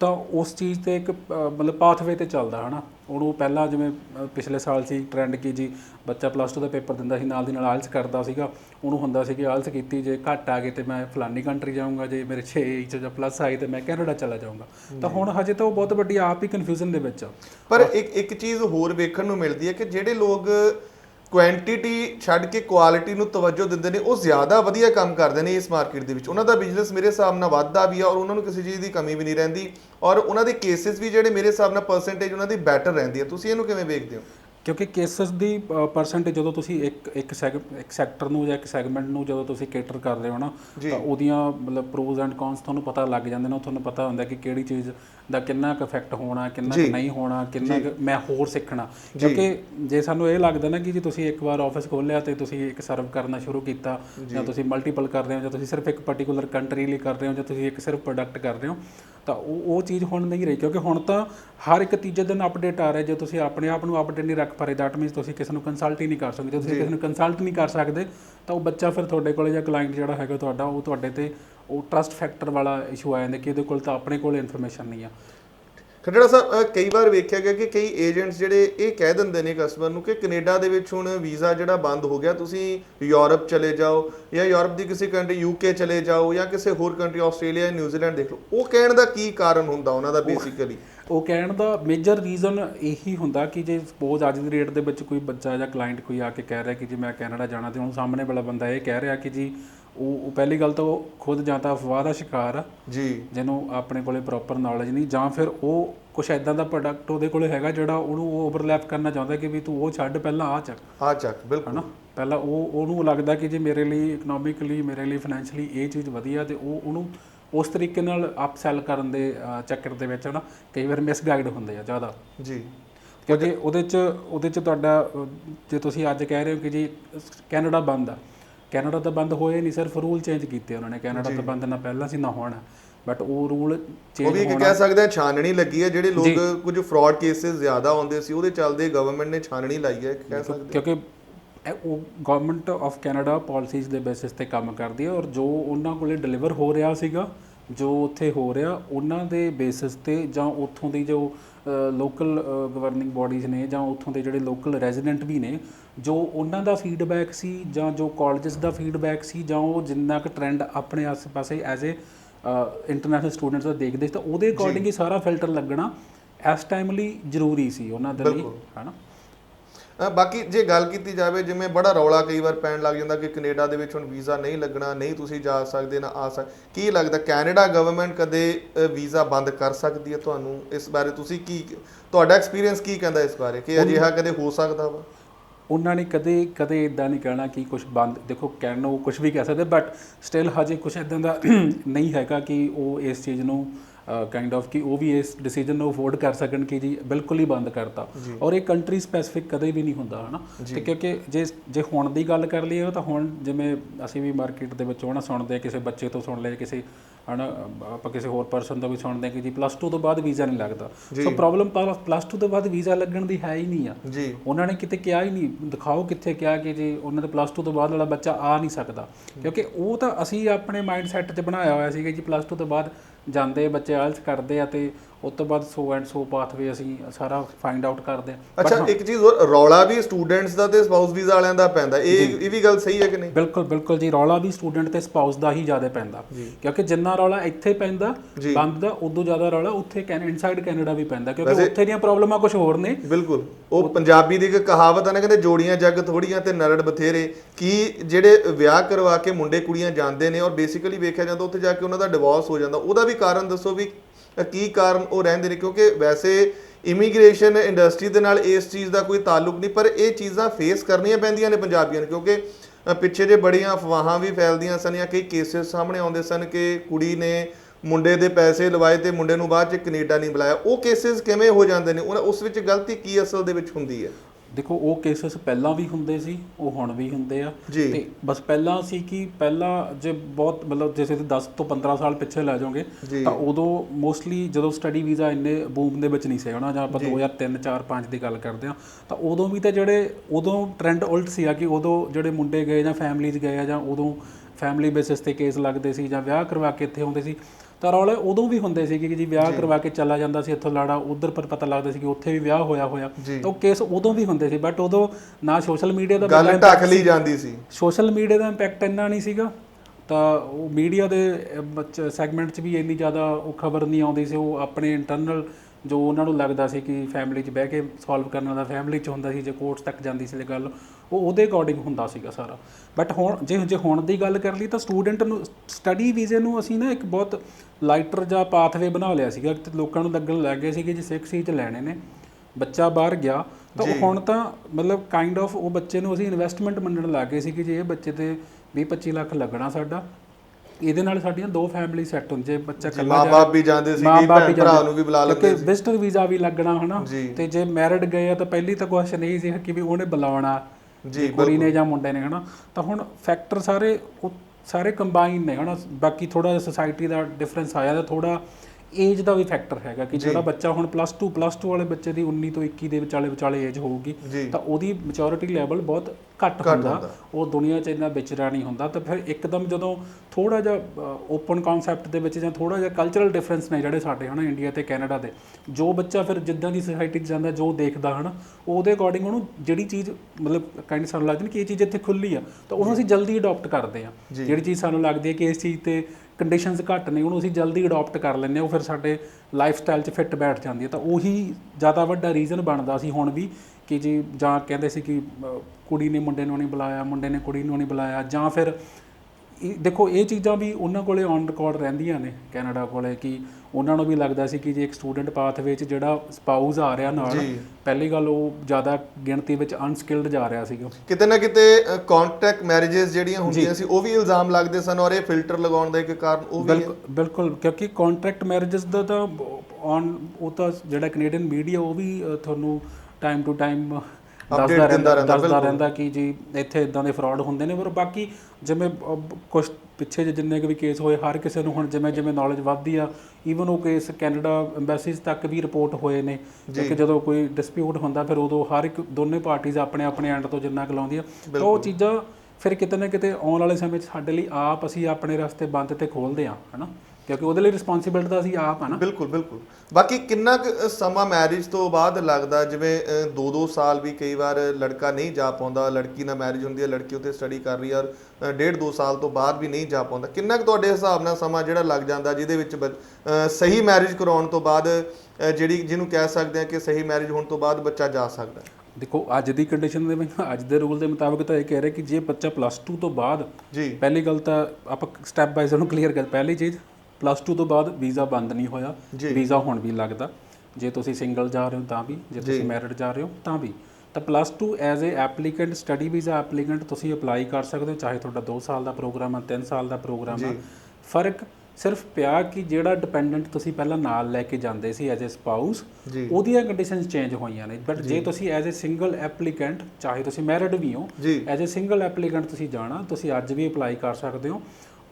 ਤਾਂ ਉਸ ਚੀਜ਼ ਤੇ ਇੱਕ ਅ, ਮਤਲਬ ਪਾਥਵੇ ਤੇ ਚੱਲਦਾ ਹਨਾ? ਉਹਨੂੰ ਪਹਿਲਾਂ ਜਿਵੇਂ ਅ, ਪਿਛਲੇ ਸਾਲ ਸੀ ਟ੍ਰੈਂਡ ਕੀ ਜੀ ਬੱਚਾ ਪਲੱਸ 2 ਦਾ ਪੇਪਰ ਦਿੰਦਾ ਸੀ ਨਾਲ ਦੀ ਨਾਲ ਆਇਲਸ ਕਰਦਾ ਸੀਗਾ। ਉਹਨੂੰ ਹੁੰਦਾ ਸੀ ਕਿ ਆਇਲਸ ਕੀਤੀ ਜੇ ਘੱਟ ਆ ਗਏ ਤੇ ਮੈਂ ਫਲਾਨੀ ਕੰਟਰੀ ਜਾਊਂਗਾ ਜੇ ਮੇਰੇ 6 ਚ ਜਾਂ ਪਲੱਸ ਆਈ ਤੇ ਮੈਂ ਕੈਨੇਡਾ ਚਲਾ ਜਾਊਂਗਾ। ਤਾਂ ਹੁਣ ਹਜੇ ਤਾਂ ਉਹ ਬਹੁਤ ਵੱਡੀ ਆਪ ਹੀ ਕਨਫਿਊਜ਼ਨ ਦੇ ਵਿੱਚ ਆ। ਪਰ ਇੱਕ ਇੱਕ ਚੀਜ਼ ਹੋਰ ਵੇਖਣ ਨੂੰ ਮਿਲਦੀ ਹੈ ਕਿ ਜਿਹੜੇ ਲੋਕ ਕੁਆਂਟੀਟੀ ਛੱਡ ਕੇ ਕੁਆਲਿਟੀ ਨੂੰ ਤਵੱਜੋ ਦਿੰਦੇ ਨੇ, ਉਹ ਜ਼ਿਆਦਾ ਵਧੀਆ ਕੰਮ ਕਰਦੇ ਨੇ ਇਸ ਮਾਰਕੀਟ ਦੇ ਵਿੱਚ। ਉਹਨਾਂ ਦਾ ਬਿਜ਼ਨਸ ਮੇਰੇ ਹਿਸਾਬ ਨਾਲ ਵੱਧਦਾ ਵੀ ਆ ਔਰ ਉਹਨਾਂ ਨੂੰ ਕਿਸੇ ਚੀਜ਼ ਦੀ ਕਮੀ ਵੀ ਨਹੀਂ ਰਹਿੰਦੀ ਔਰ ਉਹਨਾਂ ਦੇ ਕੇਸਿਸ ਵੀ ਜਿਹੜੇ ਮੇਰੇ ਹਿਸਾਬ ਨਾਲ ਪਰਸੈਂਟੇਜ ਉਹਨਾਂ ਦੀ ਬੈਟਰ ਰਹਿੰਦੀ ਹੈ ਤੁਸੀਂ ਇਹਨੂੰ ਕਿਵੇਂ ਵੇਖਦੇ ਹੋ? ਕਿਉਂਕਿ ਕੇਸਸ ਦੀ ਪਰਸੈਂਟੇਜ ਜਦੋਂ ਤੁਸੀਂ ਇੱਕ ਇੱਕ ਇੱਕ ਸੈਕਟਰ ਨੂੰ ਜਾਂ ਇੱਕ ਸੈਗਮੈਂਟ ਨੂੰ ਜਦੋਂ ਤੁਸੀਂ ਕੇਟਰ ਕਰ ਰਹੇ ਹੋ ਨਾ ਤਾਂ ਉਹਦੀਆਂ ਮਤਲਬ ਪ੍ਰੋਜ਼ ਐਂਡ ਕੌਨਸ ਤੁਹਾਨੂੰ ਪਤਾ ਲੱਗ ਜਾਂਦੇ ਨੇ ਤੁਹਾਨੂੰ ਪਤਾ ਹੁੰਦਾ ਕਿ ਕਿਹੜੀ ਚੀਜ਼ ਦਾ ਕਿੰਨਾ ਕੁ ਇਫੈਕਟ ਹੋਣਾ ਕਿੰਨਾ ਕੁ ਨਹੀਂ ਹੋਣਾ ਕਿੰਨਾ ਕੁ ਮੈਂ ਹੋਰ ਸਿੱਖਣਾ। ਕਿਉਂਕਿ ਜੇ ਸਾਨੂੰ ਇਹ ਲੱਗਦਾ ਨਾ ਕਿ ਜੀ ਤੁਸੀਂ ਇੱਕ ਵਾਰ ਆਫਿਸ ਖੋਲ੍ਹਿਆ ਤੇ ਤੁਸੀਂ ਇੱਕ ਸਰਵ ਕਰਨਾ ਸ਼ੁਰੂ ਕੀਤਾ ਜਾਂ। ਤੁਸੀਂ ਮਲਟੀਪਲ ਕਰ ਰਹੇ ਹੋ ਜਾਂ ਤੁਸੀਂ ਸਿਰਫ ਇੱਕ ਪਾਰਟਿਕੂਲਰ ਕੰਟਰੀ ਲਈ ਕਰ ਰਹੇ ਹੋ ਜਾਂ ਤੁਸੀਂ ਇੱਕ ਸਿਰਫ ਪ੍ਰੋਡਕਟ ਕਰ ਰਹੇ ਹੋ ਤਾਂ ਉਹ ਉਹ ਚੀਜ਼ ਹੁਣ ਨਹੀਂ ਰਹੀ ਕਿਉਂਕਿ ਹੁਣ ਤਾਂ ਹਰ ਇੱਕ ਤੀਜੇ ਦਿਨ ਅਪਡੇਟ ਆ ਰਿਹਾ ਜੇ ਤੁਸੀਂ ਆਪਣੇ ਆਪ ਨੂੰ ਅਪਡੇਟ ਨਹੀਂ ਰੱਖ ਪਾ ਰਹੇ ਦੈਟ ਮੀਨਸ ਤੁਸੀਂ ਕਿਸੇ ਨੂੰ ਕੰਸਲਟ ਹੀ ਨਹੀਂ ਕਰ ਸਕਦੇ ਜੇ ਤੁਸੀਂ ਕਿਸੇ ਨੂੰ ਕੰਸਲਟ ਨਹੀਂ ਕਰ ਸਕਦੇ ਤਾਂ ਉਹ ਬੱਚਾ ਫਿਰ ਤੁਹਾਡੇ ਕੋਲੇ ਜਾਂ ਕਲਾਇੰਟ ਜਿਹੜਾ ਹੈਗਾ ਤੁਹਾਡਾ ਉਹ ਤੁਹਾਡੇ ਤੇ ਉਹ ਟਰਸਟ ਫੈਕਟਰ ਵਾਲਾ ਇਸ਼ੂ ਆ ਜਾਂਦਾ ਕਿ ਇਹਦੇ ਕੋਲ ਤਾਂ ਆਪਣੇ ਕੋਲ ਇਨਫੋਰਮੇਸ਼ਨ ਨਹੀਂ ਆ। ਖੰਡੜਾ ਸਾਹਿਬ ਕਈ ਵਾਰ ਵੇਖਿਆ ਗਿਆ ਕਿ ਕਈ ਏਜੰਟਸ ਜਿਹੜੇ ਇਹ ਕਹਿ ਦਿੰਦੇ ਨੇ ਕਸਟਮਰ ਨੂੰ ਕਿ ਕੈਨੇਡਾ ਦੇ ਵਿੱਚ ਹੁਣ ਵੀਜ਼ਾ ਜਿਹੜਾ ਬੰਦ ਹੋ ਗਿਆ ਤੁਸੀਂ ਯੂਰਪ ਚਲੇ ਜਾਓ ਜਾਂ ਯੂਰਪ ਦੀ ਕਿਸੇ ਕੰਟਰੀ ਯੂਕੇ ਚਲੇ ਜਾਓ ਜਾਂ ਕਿਸੇ ਹੋਰ ਕੰਟਰੀ ਆਸਟ੍ਰੇਲੀਆ ਨਿਊਜ਼ੀਲੈਂਡ ਦੇਖ ਲਓ ਉਹ ਕਹਿਣ ਦਾ ਕੀ ਕਾਰਨ ਹੁੰਦਾ ਉਹਨਾਂ ਦਾ ਬੇਸਿਕਲੀ ਉਹ ਕਹਿਣ ਦਾ ਮੇਜਰ ਰੀਜ਼ਨ ਇਹੀ ਹੁੰਦਾ ਕਿ ਜੇ ਸਪੋਜ਼ ਅੱਜ ਦੀ ਡੇਟ ਦੇ ਵਿੱਚ ਕੋਈ ਬੱਚਾ ਜਾਂ ਕਲਾਇੰਟ ਕੋਈ ਆ ਕੇ ਕਹਿ ਰਿਹਾ ਕਿ ਜੀ ਮੈਂ ਕੈਨੇਡਾ ਜਾਣਾ ਤੇ ਹੁਣ ਸਾਹਮਣੇ ਵਾਲਾ ਬੰਦਾ ਇਹ ਕਹਿ ਰਿਹਾ ਕਿ ਜੀ ਉਹ ਉਹ ਪਹਿਲੀ ਗੱਲ ਤਾਂ ਉਹ ਖੁਦ ਜਾਂ ਤਾਂ ਅਫਵਾਹ ਦਾ ਸ਼ਿਕਾਰ ਆ। ਜੀ। ਜਿਹਨੂੰ ਆਪਣੇ ਕੋਲੇ ਪ੍ਰੋਪਰ ਨੌਲੇਜ ਨਹੀਂ ਜਾਂ ਫਿਰ ਉਹ ਕੁਝ ਐਦਾਂ ਦਾ ਪ੍ਰੋਡਕਟ ਉਹਦੇ ਕੋਲੇ ਹੈਗਾ ਜਿਹੜਾ ਉਹਨੂੰ ਉਹ ਓਵਰਲੈਪ ਕਰਨਾ ਚਾਹੁੰਦਾ ਕਿ ਵੀ ਤੂੰ ਉਹ ਛੱਡ ਪਹਿਲਾਂ ਆ ਚੱਕ। ਆ ਚੱਕ ਬਿਲਕੁਲ। ਹਨਾ? ਪਹਿਲਾਂ ਉਹ ਉਹਨੂੰ ਲੱਗਦਾ ਕਿ ਜੇ ਮੇਰੇ ਲਈ ਇਕਨੋਮਿਕਲੀ ਮੇਰੇ ਲਈ ਫਾਈਨੈਂਸ਼ੀਅਲੀ ਇਹ ਚੀਜ਼ ਵਧੀਆ ਤੇ ਉਹ ਉਹਨੂੰ ਉਸ ਤਰੀਕੇ ਨਾਲ ਅਪ ਸੈਲ ਕਰਨ ਦੇ ਚੱਕਰ ਦੇ ਵਿੱਚ ਹਨਾ ਕਈ ਵਾਰ ਮਿਸਗਾਈਡ ਹੁੰਦੇ ਆ ਜ਼ਿਆਦਾ। ਜੀ। ਕਿਉਂਕਿ ਉਹਦੇ ਚ ਉਹਦੇ ਚ ਤੁਹਾਡਾ ਜੇ ਤੁਸੀਂ ਅੱਜ ਕਹਿ ਰਹੇ ਹੋ ਕਿ ਜੀ ਕੈਨੇਡਾ ਬੰਦ ਆ ਕੈਨੇਡਾ ਤਾਂ ਬੰਦ ਹੋਏ ਨਹੀਂ ਸਿਰਫ ਰੂਲ ਚੇਂਜ ਕੀਤੇ ਉਹਨਾਂ ਨੇ। ਕੈਨੇਡਾ ਤਾਂ ਬੰਦ ਨਾ ਪਹਿਲਾਂ ਸੀ ਨਾ ਹੁਣ। ਬਟ ਉਹ ਰੂਲ ਉਹ ਚੇਂਜ ਵੀ ਇੱਕ ਕਹਿ ਸਕਦੇ ਆ ਛਾਨਣੀ ਲੱਗੀ ਹੈ ਜਿਹੜੇ ਲੋਕ ਕੁਝ ਫਰਾਡ ਕੇਸਿਸ ਜ਼ਿਆਦਾ ਆਉਂਦੇ ਸੀ ਉਹਦੇ ਚੱਲਦੇ ਗਵਰਨਮੈਂਟ ਨੇ ਛਾਨਣੀ ਲਾਈ ਹੈ ਕਹਿ ਸਕਦੇ ਕਿਉਂਕਿ ਉਹ ਗਵਰਨਮੈਂਟ ਆਫ ਕੈਨੇਡਾ ਪਾਲਿਸੀਜ਼ ਦੇ ਬੇਸਿਸ ਤੇ ਕੰਮ ਕਰਦੀ ਹੈ ਔਰ ਜੋ ਉਹਨਾਂ ਕੋਲੇ ਡਿਲੀਵਰ ਹੋ ਰਿਹਾ ਸੀਗਾ ਜੋ ਉੱਥੇ ਹੋ ਰਿਹਾ ਉਹਨਾਂ ਦੇ ਬੇਸਿਸ ਤੇ ਜਾਂ ਉੱਥੋਂ ਦੀ ਜੋ ਲੋਕਲ ਗਵਰਨਿੰਗ ਬਾਡੀਜ਼ ਨੇ ਜਾਂ ਉੱਥੋਂ ਦੇ ਜਿਹੜੇ ਲੋਕਲ ਰੈਜ਼ੀਡੈਂਟ ਵੀ ਨੇ ਜੋ ਉਹਨਾਂ ਦਾ ਫੀਡਬੈਕ ਸੀ ਜਾਂ ਜੋ ਕਾਲਜਸ ਦਾ ਫੀਡਬੈਕ ਸੀ ਜਾਂ ਉਹ ਜਿੰਨਾ ਕੁ ਟ੍ਰੈਂਡ ਆਪਣੇ ਆਸ-ਪਾਸੇ ਐਜ਼ ਏ ਇੰਟਰਨੈਸ਼ਨਲ ਸਟੂਡੈਂਟਸ ਦਾ ਦੇਖਦੇ ਸੀ ਤਾਂ ਉਹਦੇ ਅਕੋਰਡਿੰਗ ਹੀ ਸਾਰਾ ਫਿਲਟਰ ਲੱਗਣਾ ਇਸ ਟਾਈਮ ਲਈ ਜ਼ਰੂਰੀ ਸੀ ਉਹਨਾਂ ਦੇ ਲਈ ਹਨਾ? ਬਾਕੀ ਜੇ ਗੱਲ ਕੀਤੀ ਜਾਵੇ ਜਿਵੇਂ ਬੜਾ ਰੌਲਾ ਕਈ ਵਾਰ ਪੈਣ ਲੱਗ ਜਾਂਦਾ ਕਿ ਕੈਨੇਡਾ ਦੇ ਵਿੱਚ ਹੁਣ ਵੀਜ਼ਾ ਨਹੀਂ ਲੱਗਣਾ ਨਹੀਂ ਤੁਸੀਂ ਜਾ ਸਕਦੇ ਨਾ ਆ ਸਕ ਕੀ ਲੱਗਦਾ ਕੈਨੇਡਾ ਗਵਰਨਮੈਂਟ ਕਦੇ ਵੀਜ਼ਾ ਬੰਦ ਕਰ ਸਕਦੀ ਹੈ ਤੁਹਾਨੂੰ ਇਸ ਬਾਰੇ? ਤੁਸੀਂ ਕੀ ਤੁਹਾਡਾ ਐਕਸਪੀਰੀਅੰਸ ਕੀ ਕਹਿੰਦਾ ਇਸ ਬਾਰੇ? ਕਿ ਅਜਿਹਾ ਕਦੇ ਹੋ ਸਕਦਾ ਵਾ? ਉਹਨਾਂ ਨੇ ਕਦੇ ਕਦੇ ਇਦਾਂ ਨਹੀਂ ਕਹਿਣਾ ਕਿ ਕੁਝ ਬੰਦ, ਦੇਖੋ ਕਹਿਣ ਨੂੰ ਕੁਝ ਵੀ ਕਹਿ ਸਕਦੇ ਬਟ ਸਟਿਲ ਹਜੇ ਕੁਝ ਇਦਾਂ ਦਾ ਨਹੀਂ ਹੈਗਾ ਕਿ ਉਹ ਇਸ ਚੀਜ਼ ਨੂੰ ਕਾਈਂਡ ਆਫ ਕਿ ਉਹ ਵੀ ਇਸ ਡਿਸੀਜਨ ਨੂੰ ਅਫੋਰਡ ਕਰ ਸਕਣ ਕਿ ਜੀ ਬਿਲਕੁਲ ਹੀ ਬੰਦ ਕਰਤਾ। ਔਰ ਇਹ ਕੰਟਰੀ ਸਪੈਸਿਫਿਕ ਕਦੇ ਵੀ ਨਹੀਂ ਹੁੰਦਾ ਹਨਾ? ਤੇ ਕਿਉਂਕਿ ਜੇ ਜੇ ਹੁਣ ਦੀ ਗੱਲ ਕਰ ਲਈਏ ਤਾਂ ਹੁਣ ਜਿਵੇਂ ਅਸੀਂ ਵੀ ਮਾਰਕੀਟ ਦੇ ਵਿੱਚ ਹੋਣਾ ਸੁਣਦੇ ਆ ਕਿਸੇ ਬੱਚੇ ਤੋਂ ਸੁਣ ਲਏ ਕਿਸੇ ਹਨਾ ਆਪਾਂ ਕਿਸੇ ਹੋਰ ਪਰਸਨ ਤੋਂ ਵੀ ਸੁਣਦੇ ਆ ਕਿ ਜੀ ਪਲੱਸ 2 ਤੋਂ ਬਾਅਦ ਵੀਜ਼ਾ ਨਹੀਂ ਲੱਗਦਾ। ਸੋ ਪ੍ਰੋਬਲਮ ਪਲੱਸ 2 ਤੋਂ ਬਾਅਦ ਵੀਜ਼ਾ ਲੱਗਣ ਦੀ ਹੈ ਹੀ ਨਹੀਂ ਆ। ਉਹਨਾਂ ਨੇ ਕਿਤੇ ਕਿਹਾ ਹੀ ਨਹੀਂ। ਦਿਖਾਓ ਕਿੱਥੇ ਕਿਹਾ ਕਿ ਜੀ ਉਹਨਾਂ ਦੇ ਪਲੱਸ 2 ਤੋਂ ਬਾਅਦ ਵਾਲਾ ਬੱਚਾ ਆ ਨਹੀਂ ਸਕਦਾ। ਕਿਉਂਕਿ ਉਹ ਤਾਂ ਅਸੀਂ ਆਪਣੇ ਮਾਈਂਡ ਸੈਟ 'ਚ ਬਣਾਇਆ ਹੋਇਆ ਸੀਗਾ ਜੀ ਪਲੱਸ 2 ਤੋਂ ਬਾਅਦ ਜਾਂਦੇ ਬੱਚੇ ਆਇਲਸ ਕਰਦੇ ਆ ਤੇ ਉਸ ਤੋਂ ਬਾਅਦ ਸੋ ਐਂਡ ਸੋ ਪਾਥਵੇ ਅਸੀਂ ਸਾਰਾ ਫਾਈਂਡ ਆਊਟ ਕਰਦੇ ਆ ਅੱਛਾ ਇੱਕ ਚੀਜ਼ ਹੋਰ ਰੌਲਾ ਵੀ ਸਟੂਡੈਂਟਸ ਦਾ ਤੇ ਸਪਾਊਸ ਵੀਜ਼ਾ ਵਾਲਿਆਂ ਦਾ ਪੈਂਦਾ। ਇਹ ਇਹ ਵੀ ਗੱਲ ਸਹੀ ਹੈ ਕਿ ਨਹੀਂ? ਬਿਲਕੁਲ ਬਿਲਕੁਲ ਜੀ। ਰੌਲਾ ਵੀ ਸਟੂਡੈਂਟ ਤੇ ਸਪਾਊਸ ਦਾ ਹੀ ਜ਼ਿਆਦਾ ਪੈਂਦਾ। ਕਿਉਂਕਿ ਜਿੰਨਾ ਰੌਲਾ ਇੱਥੇ ਪੈਂਦਾ ਬੰਦ ਦਾ ਉਦੋਂ ਜ਼ਿਆਦਾ ਰੌਲਾ ਉੱਥੇ ਕੈਨ ਇਨਸਾਈਡ ਕੈਨੇਡਾ ਵੀ ਪੈਂਦਾ। ਕਿਉਂਕਿ ਉੱਥੇ ਦੀਆਂ ਪ੍ਰੋਬਲਮਾਂ ਕੁਝ ਹੋਰ ਨੇ। ਬਿਲਕੁਲ। ਉਹ ਪੰਜਾਬੀ ਦੀ ਇੱਕ ਕਹਾਵਤ ਆ ਨਾ ਕਹਿੰਦੇ ਜੋੜੀਆਂ ਜੱਗ ਥੋੜੀਆਂ ਤੇ ਨਰੜ ਬਥੇਰੇ। ਕੀ ਜਿਹੜੇ ਵਿਆਹ ਕਰਵਾ ਕੇ ਮੁੰਡੇ ਕੁੜੀਆਂ ਜਾਂਦੇ ਨੇ ਔਰ ਬੇਸਿਕਲੀ ਵੇਖਿਆ ਜਾਂਦਾ ਉੱਥੇ ਜਾ ਕੇ ਉਹਨਾਂ ਦਾ ਡਿਵੋਰਸ ਹੋ ਜਾਂਦਾ। ਉਹਦਾ ਵੀ ਕਾਰਨ ਦੱਸੋ ਵੀ ਕੀ ਕਾਰਨ ਉਹ ਰਹਿੰਦੇ ਨੇ? ਕਿਉਂਕਿ ਵੈਸੇ ਇਮੀਗ੍ਰੇਸ਼ਨ ਇੰਡਸਟਰੀ ਦੇ ਨਾਲ ਇਸ ਚੀਜ਼ ਦਾ ਕੋਈ ਤਾਲੁਕ ਨਹੀਂ, ਪਰ ਇਹ ਚੀਜ਼ਾਂ ਫੇਸ ਕਰਨੀਆਂ ਪੈਂਦੀਆਂ ਨੇ ਪੰਜਾਬੀਆਂ ਨੂੰ, ਕਿਉਂਕਿ ਪਿੱਛੇ ਜੇ ਬੜੀਆਂ ਅਫਵਾਹਾਂ ਵੀ ਫੈਲਦੀਆਂ ਸਨ ਜਾਂ ਕਈ ਕੇਸਿਸ ਸਾਹਮਣੇ ਆਉਂਦੇ ਸਨ ਕਿ ਕੁੜੀ ਨੇ ਮੁੰਡੇ ਦੇ ਪੈਸੇ ਲਵਾਏ ਤੇ ਮੁੰਡੇ ਨੂੰ ਬਾਅਦ ਚ ਕੈਨੇਡਾ ਨਹੀਂ ਬੁਲਾਇਆ। ਉਹ ਕੇਸਿਸ ਕਿਵੇਂ ਹੋ ਜਾਂਦੇ ਨੇ? ਉਹਨਾਂ, ਉਸ ਵਿੱਚ ਗਲਤੀ ਕੀ ਅਸਲ ਦੇ ਵਿੱਚ ਹੁੰਦੀ ਹੈ? ਦੇਖੋ ਉਹ ਕੇਸਸ ਪਹਿਲਾਂ ਵੀ ਹੁੰਦੇ ਸੀ ਉਹ ਹੁਣ ਵੀ ਹੁੰਦੇ ਆ। ਤੇ ਬਸ ਪਹਿਲਾਂ ਸੀ ਕਿ ਪਹਿਲਾਂ ਜੇ ਬਹੁਤ ਮਤਲਬ ਜਿਵੇਂ ਤੁਸੀਂ 10 ਤੋਂ 15 ਸਾਲ ਪਿੱਛੇ ਲੈ ਜਾਓਗੇ। ਤਾਂ ਉਦੋਂ ਮੋਸਟਲੀ ਜਦੋਂ ਸਟੱਡੀ ਵੀਜ਼ਾ ਇੰਨੇ ਬੂਮ ਦੇ ਵਿੱਚ ਨਹੀਂ ਸੀ ਹਨਾ ਜਾਂ ਆਪਾਂ 2003 4 5 ਦੀ ਗੱਲ ਕਰਦੇ ਆ ਤਾਂ ਉਦੋਂ ਵੀ ਤਾਂ ਜਿਹੜੇ ਉਦੋਂ ਟ੍ਰੈਂਡ ਉਲਟ ਸੀ ਆ ਕਿ ਉਦੋਂ ਜਿਹੜੇ ਮੁੰਡੇ ਗਏ ਜਾਂ ਫੈਮਲੀਜ਼ ਗਏ ਆ ਜਾਂ ਉਦੋਂ ਫੈਮਿਲੀ ਬੇਸਿਸ ਤੇ ਕੇਸ ਲੱਗਦੇ ਸੀ ਜਾਂ ਵਿਆਹ ਕਰਵਾ ਕੇ ਇੱਥੇ ਆਉਂਦੇ ਸੀ ਤਾਂ ਰੌਲੇ ਉਦੋਂ ਵੀ ਹੁੰਦੇ ਸੀ ਕਿ ਜੀ ਵਿਆਹ ਕਰਵਾ ਕੇ ਚਲਾ ਜਾਂਦਾ ਸੀ ਇੱਥੋਂ ਲਾੜਾ ਉਧਰ ਪਰ ਪਤਾ ਲੱਗਦਾ ਸੀ ਕਿ ਉੱਥੇ ਵੀ ਵਿਆਹ ਹੋਇਆ ਹੋਇਆ। ਤਾਂ ਉਹ ਕੇਸ ਉਦੋਂ ਵੀ ਹੁੰਦੇ ਸੀ ਬਟ ਉਦੋਂ ਨਾ ਸੋਸ਼ਲ ਮੀਡੀਆ ਦਾ ਗੱਲ ਢੱਕ ਲਈ ਜਾਂਦੀ ਸੀ। ਸੋਸ਼ਲ ਮੀਡੀਆ ਦਾ ਇੰਪੈਕਟ ਇੰਨਾ ਨਹੀਂ ਸੀਗਾ। ਤਾਂ ਉਹ ਮੀਡੀਆ ਦੇ ਸੈਗਮੈਂਟ 'ਚ ਵੀ ਇੰਨੀ ਜ਼ਿਆਦਾ ਉਹ ਖਬਰ ਨਹੀਂ ਆਉਂਦੀ ਸੀ ਉਹ ਆਪਣੇ ਇੰਟਰਨਲ ਜੋ ਉਹਨਾਂ ਨੂੰ ਲੱਗਦਾ ਸੀ ਕਿ ਫੈਮਿਲੀ 'ਚ ਬਹਿ ਕੇ ਸੋਲਵ ਕਰਨ ਦਾ ਫੈਮਿਲੀ 'ਚ ਹੁੰਦਾ ਸੀ ਜੇ ਕੋਰਟਸ ਤੱਕ ਜਾਂਦੀ ਸੀ ਗੱਲ ਉਹ ਉਹਦੇ ਅਕੋਰਡਿੰਗ ਹੁੰਦਾ ਸੀਗਾ ਸਾਰਾ। ਬਟ ਹੁਣ ਜੇ ਜੇ ਹੁਣ ਦੀ ਗੱਲ ਕਰ ਲਈ ਤਾਂ ਸਟੂਡੈਂਟ ਨੂੰ ਸਟੱਡੀ ਵੀਜ਼ੇ ਨੂੰ ਅਸੀਂ ਨਾ ਇੱਕ ਬਹੁਤ ਲਾਈਟਰ ਜਾਂ ਪਾਥਵੇ ਬਣਾ ਲਿਆ ਸੀਗਾ। ਤੇ ਲੋਕਾਂ ਨੂੰ ਲੱਗਣ ਲੱਗ ਗਿਆ ਸੀ ਕਿ ਜੇ 6 ਚ ਲੈਣੇ ਨੇ ਬੱਚਾ ਬਾਹਰ ਗਿਆ ਤਾਂ ਉਹ ਹੁਣ ਤਾਂ ਮਤਲਬ ਕਾਈਂਡ ਆਫ ਉਹ ਬੱਚੇ ਨੂੰ ਅਸੀਂ ਇਨਵੈਸਟਮੈਂਟ ਮੰਨਣ ਲੱਗ ਗਏ ਸੀ ਕਿ ਜੇ ਇਹ ਬੱਚੇ ਤੇ 20 25 ਲੱਖ ਲੱਗਣਾ ਸਾਡਾ ਇਹਦੇ ਨਾਲ ਸਾਡੀਆਂ ਦੋ ਫੈਮਿਲੀ ਸੈੱਟ ਹੁੰਦੇ ਜੇ ਬੱਚਾ ਇਕੱਲਾ ਜਾ ਮਾਂ-ਬਾਪ ਵੀ ਜਾਂਦੇ ਸੀ, ਭੈਣ ਵੀ ਭਰਾ ਜਾਂਦੇ। ਨੂੰ ਵੀ ਬੁਲਾ ਲੈਂਦੇ ਕਿਉਂਕਿ ਵਿਜ਼ਟਰ ਵੀਜ਼ਾ ਵੀ ਲੱਗਣਾ ਹਨਾ। ਤੇ ਜੇ ਮੈਰਿਡ ਗਏ ਆ ਤਾਂ ਪਹਿਲੀ ਤਾਂ ਕੁਐਸਚਨ ਇਹ ਸੀ ਕਿ ਵੀ ਉਹਨੇ ਬੁਲਾਉਣਾ ਜੀ, ਕੁੜੀ ਨੇ ਜਾਂ ਮੁੰਡੇ ਨੇ ਹਨਾ ਤਾਂ ਹੁਣ ਫੈਕਟਰ ਸਾਰੇ ਸਾਰੇ ਕੰਬਾਈਨ ਨੇ ਹਨਾ ਬਾਕੀ ਥੋੜਾ ਜਿਹਾ ਸੋਸਾਇਟੀ ਦਾ ਡਿਫਰੈਂਸ ਆਇਆ ਤਾਂ ਥੋੜਾ ਏਜ ਦਾ ਵੀ ਫੈਕਟਰ ਹੈਗਾ ਕਿ ਜਿਹੜਾ ਬੱਚਾ ਹੁਣ ਪਲੱਸ 2 ਪਲੱਸ 2 ਵਾਲੇ ਬੱਚੇ ਦੀ 19 ਤੋਂ 21 ਦੇ ਵਿਚਾਲੇ ਵਿਚਾਲੇ ਏਜ ਹੋਊਗੀ। ਤਾਂ ਉਹਦੀ ਮੈਚੁਰਿਟੀ ਲੈਵਲ ਬਹੁਤ ਘੱਟ ਹੁੰਦਾ। ਉਹ ਦੁਨੀਆ 'ਚ ਇੰਨਾ ਵਿਚਰਾ ਨਹੀਂ ਹੁੰਦਾ। ਤਾਂ ਫਿਰ ਇੱਕਦਮ ਜਦੋਂ ਥੋੜਾ ਜਿਹਾ ਓਪਨ ਕਨਸੈਪਟ ਦੇ ਵਿੱਚ ਜਾਂ ਥੋੜਾ ਜਿਹਾ ਕਲਚਰਲ ਡਿਫਰੈਂਸ ਨੇ ਜਿਹੜੇ ਸਾਡੇ ਹਨਾ ਇੰਡੀਆ ਤੇ ਕੈਨੇਡਾ ਦੇ ਜੋ ਬੱਚਾ ਫਿਰ ਜਿੱਦਾਂ ਦੀ ਸੋਸਾਇਟੀ 'ਚ ਜਾਂਦਾ ਜੋ ਦੇਖਦਾ ਹਨਾ ਉਹਦੇ ਅਕੋਰਡਿੰਗ ਉਹਨੂੰ ਜਿਹੜੀ ਚੀਜ਼ ਮਤਲਬ ਕਾਈਂਡ ਸਾਨੂੰ ਲੱਗਦੀ ਕਿ ਇਹ ਚੀਜ਼ ਇੱਥੇ ਖੁੱਲੀ ਆ ਤਾਂ ਉਹਨੂੰ ਅਸੀਂ ਜਲਦੀ ਅਡਾਪਟ ਕਰਦੇ ਆ। ਜਿਹੜੀ ਚੀਜ਼ ਸਾਨੂੰ ਲੱਗਦੀ ਹੈ ਕਿ ਇਸ ਚੀਜ਼ ਤੇ ਕੰਡੀਸ਼ਨਸ ਘੱਟ ਨੇ, ਉਹਨੂੰ ਅਸੀਂ ਜਲਦੀ ਅਡਾਪਟ ਕਰ ਲੈਂਦੇ ਹਾਂ, ਉਹ ਫਿਰ ਸਾਡੇ ਲਾਈਫ ਸਟਾਈਲ 'ਚ ਫਿੱਟ ਬੈਠ ਜਾਂਦੀ ਹੈ। ਤਾਂ ਉਹੀ ਜ਼ਿਆਦਾ ਵੱਡਾ ਰੀਜ਼ਨ ਬਣਦਾ ਸੀ ਹੁਣ ਵੀ ਕਿ ਜੀ ਜਾਂ ਕਹਿੰਦੇ ਸੀ ਕਿ ਕੁੜੀ ਨੇ ਮੁੰਡੇ ਨੂੰ ਨਹੀਂ ਬੁਲਾਇਆ, ਮੁੰਡੇ ਨੇ ਕੁੜੀ ਨੂੰ ਨਹੀਂ ਬੁਲਾਇਆ ਜਾਂ ਫਿਰ ਦੇਖੋ ਇਹ ਚੀਜ਼ਾਂ ਵੀ ਉਹਨਾਂ ਕੋਲੇ ਔਨ ਰਿਕਾਰਡ ਰਹਿੰਦੀਆਂ ਨੇ ਕੈਨੇਡਾ ਕੋਲੇ ਕਿ ਉਹਨਾਂ ਨੂੰ ਵੀ ਲੱਗਦਾ ਸੀ ਕਿ ਜੇ ਇੱਕ ਸਟੂਡੈਂਟ ਪਾਥਵੇ 'ਚ ਜਿਹੜਾ ਸਪਾਊਸ ਆ ਰਿਹਾ ਨਾਲ। ਪਹਿਲੀ ਗੱਲ ਉਹ ਜ਼ਿਆਦਾ ਗਿਣਤੀ ਵਿੱਚ ਅਨਸਕਿਲਡ ਜਾ ਰਿਹਾ ਸੀਗਾ ਕਿਤੇ ਨਾ ਕਿਤੇ ਕੰਟੈਕਟ ਮੈਰਿਜਸ ਜਿਹੜੀਆਂ ਹੁੰਦੀਆਂ ਸੀ ਉਹ ਵੀ ਇਲਜ਼ਾਮ ਲੱਗਦੇ ਸਨ ਔਰ ਇਹ ਫਿਲਟਰ ਲਗਾਉਣ ਦਾ ਇੱਕ ਕਾਰਨ ਉਹ ਵੀ ਬਿਲਕੁਲ ਬਿਲਕੁਲ ਕਿਉਂਕਿ ਕੰਟਰੈਕਟ ਮੈਰਿਜਸ ਦਾ ਤਾਂ ਔਨ ਉਹ ਤਾਂ ਜਿਹੜਾ ਕੈਨੇਡੀਅਨ ਮੀਡੀਆ ਉਹ ਵੀ ਤੁਹਾਨੂੰ ਟਾਈਮ ਟੂ ਟਾਈਮ ਦੱਸਦਾ ਦਿੰਦਾ ਰਹਿੰਦਾ ਦੱਸਦਾ ਰਹਿੰਦਾ ਕਿ ਜੀ ਇੱਥੇ ਇਦਾਂ ਦੇ ਫਰਾਡ ਹੁੰਦੇ ਨੇ ਪਰ ਬਾਕੀ ਜਿਵੇਂ ਕੁਝ ਪਿੱਛੇ ਜਿੰਨੇ ਕੁ ਵੀ ਕੇਸ ਹੋਏ ਹਰ ਕਿਸੇ ਨੂੰ ਹੁਣ ਜਿਵੇਂ ਜਿਵੇਂ ਨੌਲੇਜ ਵੱਧਦੀ ਆ ਈਵਨ ਉਹ ਕੇਸ ਕੈਨੇਡਾ ਐਮਬੈਸੀਜ਼ ਤੱਕ ਵੀ ਰਿਪੋਰਟ ਹੋਏ ਨੇ ਕਿ ਜਦੋਂ ਕੋਈ ਡਿਸਪਿਊਟ ਹੁੰਦਾ ਫਿਰ ਉਦੋਂ ਹਰ ਇੱਕ ਦੋਨੇ ਪਾਰਟੀਆਂ ਆਪਣੇ ਆਪਣੇ ਐਂਡ ਤੋਂ ਜਿੰਨਾ ਕੁ ਲਾਉਂਦੀਆਂ। ਤਾਂ ਉਹ ਚੀਜ਼ਾਂ ਫਿਰ ਕਿਤੇ ਨਾ ਕਿਤੇ ਆਉਣ ਵਾਲੇ ਸਮੇਂ 'ਚ ਸਾਡੇ ਲਈ ਆਪ ਅਸੀਂ ਆਪਣੇ ਰਸਤੇ ਬੰਦ ਤੇ ਖੋਲਦੇ ਆ ਹਨਾ? ਕਿਉਂਕਿ ਉਹਦੇ ਲਈ ਰਿਸਪੌਂਸਿਬਿਲਟੀ ਤਾਂ ਅਸੀਂ ਆਪ ਆ ਨਾ। ਬਿਲਕੁਲ ਬਿਲਕੁਲ। ਬਾਕੀ ਕਿੰਨਾ ਕੁ ਸਮਾਂ ਮੈਰਿਜ ਤੋਂ ਬਾਅਦ ਲੱਗਦਾ? ਜਿਵੇਂ 2-2 ਸਾਲ ਵੀ ਕਈ ਵਾਰ ਲੜਕਾ ਨਹੀਂ ਜਾ ਪਾਉਂਦਾ ਲੜਕੀ ਨਾਲ ਮੈਰਿਜ ਹੁੰਦੀ ਹੈ ਲੜਕੀ ਉੱਥੇ ਸਟੱਡੀ ਕਰ ਰਹੀ ਹੈ ਔਰ ਅ, ਡੇਢ ਦੋ ਸਾਲ ਤੋਂ ਬਾਅਦ ਵੀ ਨਹੀਂ ਜਾ ਪਾਉਂਦਾ। ਕਿੰਨਾ ਕੁ ਤੁਹਾਡੇ ਹਿਸਾਬ ਨਾਲ ਸਮਾਂ ਜਿਹੜਾ ਲੱਗ ਜਾਂਦਾ ਜਿਹਦੇ ਵਿੱਚ ਸਹੀ ਮੈਰਿਜ ਕਰਾਉਣ ਤੋਂ ਬਾਅਦ ਜਿਹੜੀ ਜਿਹਨੂੰ ਕਹਿ ਸਕਦੇ ਆ ਕਿ ਸਹੀ ਮੈਰਿਜ ਹੋਣ ਤੋਂ ਬਾਅਦ ਬੱਚਾ ਜਾ ਸਕਦਾ? ਦੇਖੋ ਅੱਜ ਦੀ ਕੰਡੀਸ਼ਨ ਦੇ ਵਿੱਚ ਅੱਜ ਦੇ ਰੂਲ ਦੇ ਮੁਤਾਬਕ ਤਾਂ ਇਹ ਕਹਿ ਰਿਹਾ ਕਿ ਜੇ ਬੱਚਾ ਪਲੱਸ 2 ਤੋਂ ਬਾਅਦ ਜੀ। ਪਹਿਲੀ ਗੱਲ ਤਾਂ ਆਪਾਂ ਸਟੈਪ ਬਾਈ ਨੂੰ ਕਲੀਅਰ ਕਰ ਪਹਿਲੀ ਚੀਜ਼ ਪਲੱਸ 2 ਤੋਂ ਬਾਅਦ ਵੀਜ਼ਾ ਬੰਦ ਨਹੀਂ ਹੋਇਆ ਜੀ। ਵੀਜ਼ਾ ਹੁਣ ਵੀ ਲੱਗਦਾ। ਜੇ ਤੁਸੀਂ ਸਿੰਗਲ ਜਾ ਰਹੇ ਹੋ ਤਾਂ ਵੀ ਜੇ ਤੁਸੀਂ ਮੈਰਿਡ ਜਾ ਰਹੇ ਹੋ ਤਾਂ ਵੀ। ਤਾਂ plus 2 as a applicant study visa applicant ਤੁਸੀਂ ਅਪਲਾਈ ਕਰ ਸਕਦੇ ਹੋ ਚਾਹੇ ਤੁਹਾਡਾ 2 ਸਾਲ ਦਾ ਪ੍ਰੋਗਰਾਮ ਹੈ 3 ਸਾਲ ਦਾ ਪ੍ਰੋਗਰਾਮ ਹੈ ਫ਼ਰਕ ਸਿਰਫ ਪਿਆ ਕਿ ਜਿਹੜਾ ਡਿਪੈਂਡੈਂਟ ਤੁਸੀਂ ਪਹਿਲਾਂ ਨਾਲ ਲੈ ਕੇ ਜਾਂਦੇ ਸੀ ਐਜ਼ ਅ ਸਪਾਊਸ ਜੀ। ਉਹਦੀਆਂ ਕੰਡੀਸ਼ਨਸ ਚੇਂਜ ਹੋਈਆਂ ਨੇ। ਬਟ ਜੇ ਤੁਸੀਂ ਐਜ਼ ਅ ਸਿੰਗਲ ਐਪਲੀਕੈਂਟ ਚਾਹੇ ਤੁਸੀਂ ਮੈਰਿਡ ਵੀ ਹੋ ਜੀ। ਐਜ਼ ਅ ਸਿੰਗਲ ਐਪਲੀਕੈਂਟ ਤੁਸੀਂ ਜਾਣਾ ਤੁਸੀਂ ਅੱਜ ਵੀ ਅਪਲਾਈ ਕਰ ਸਕਦੇ ਹੋ।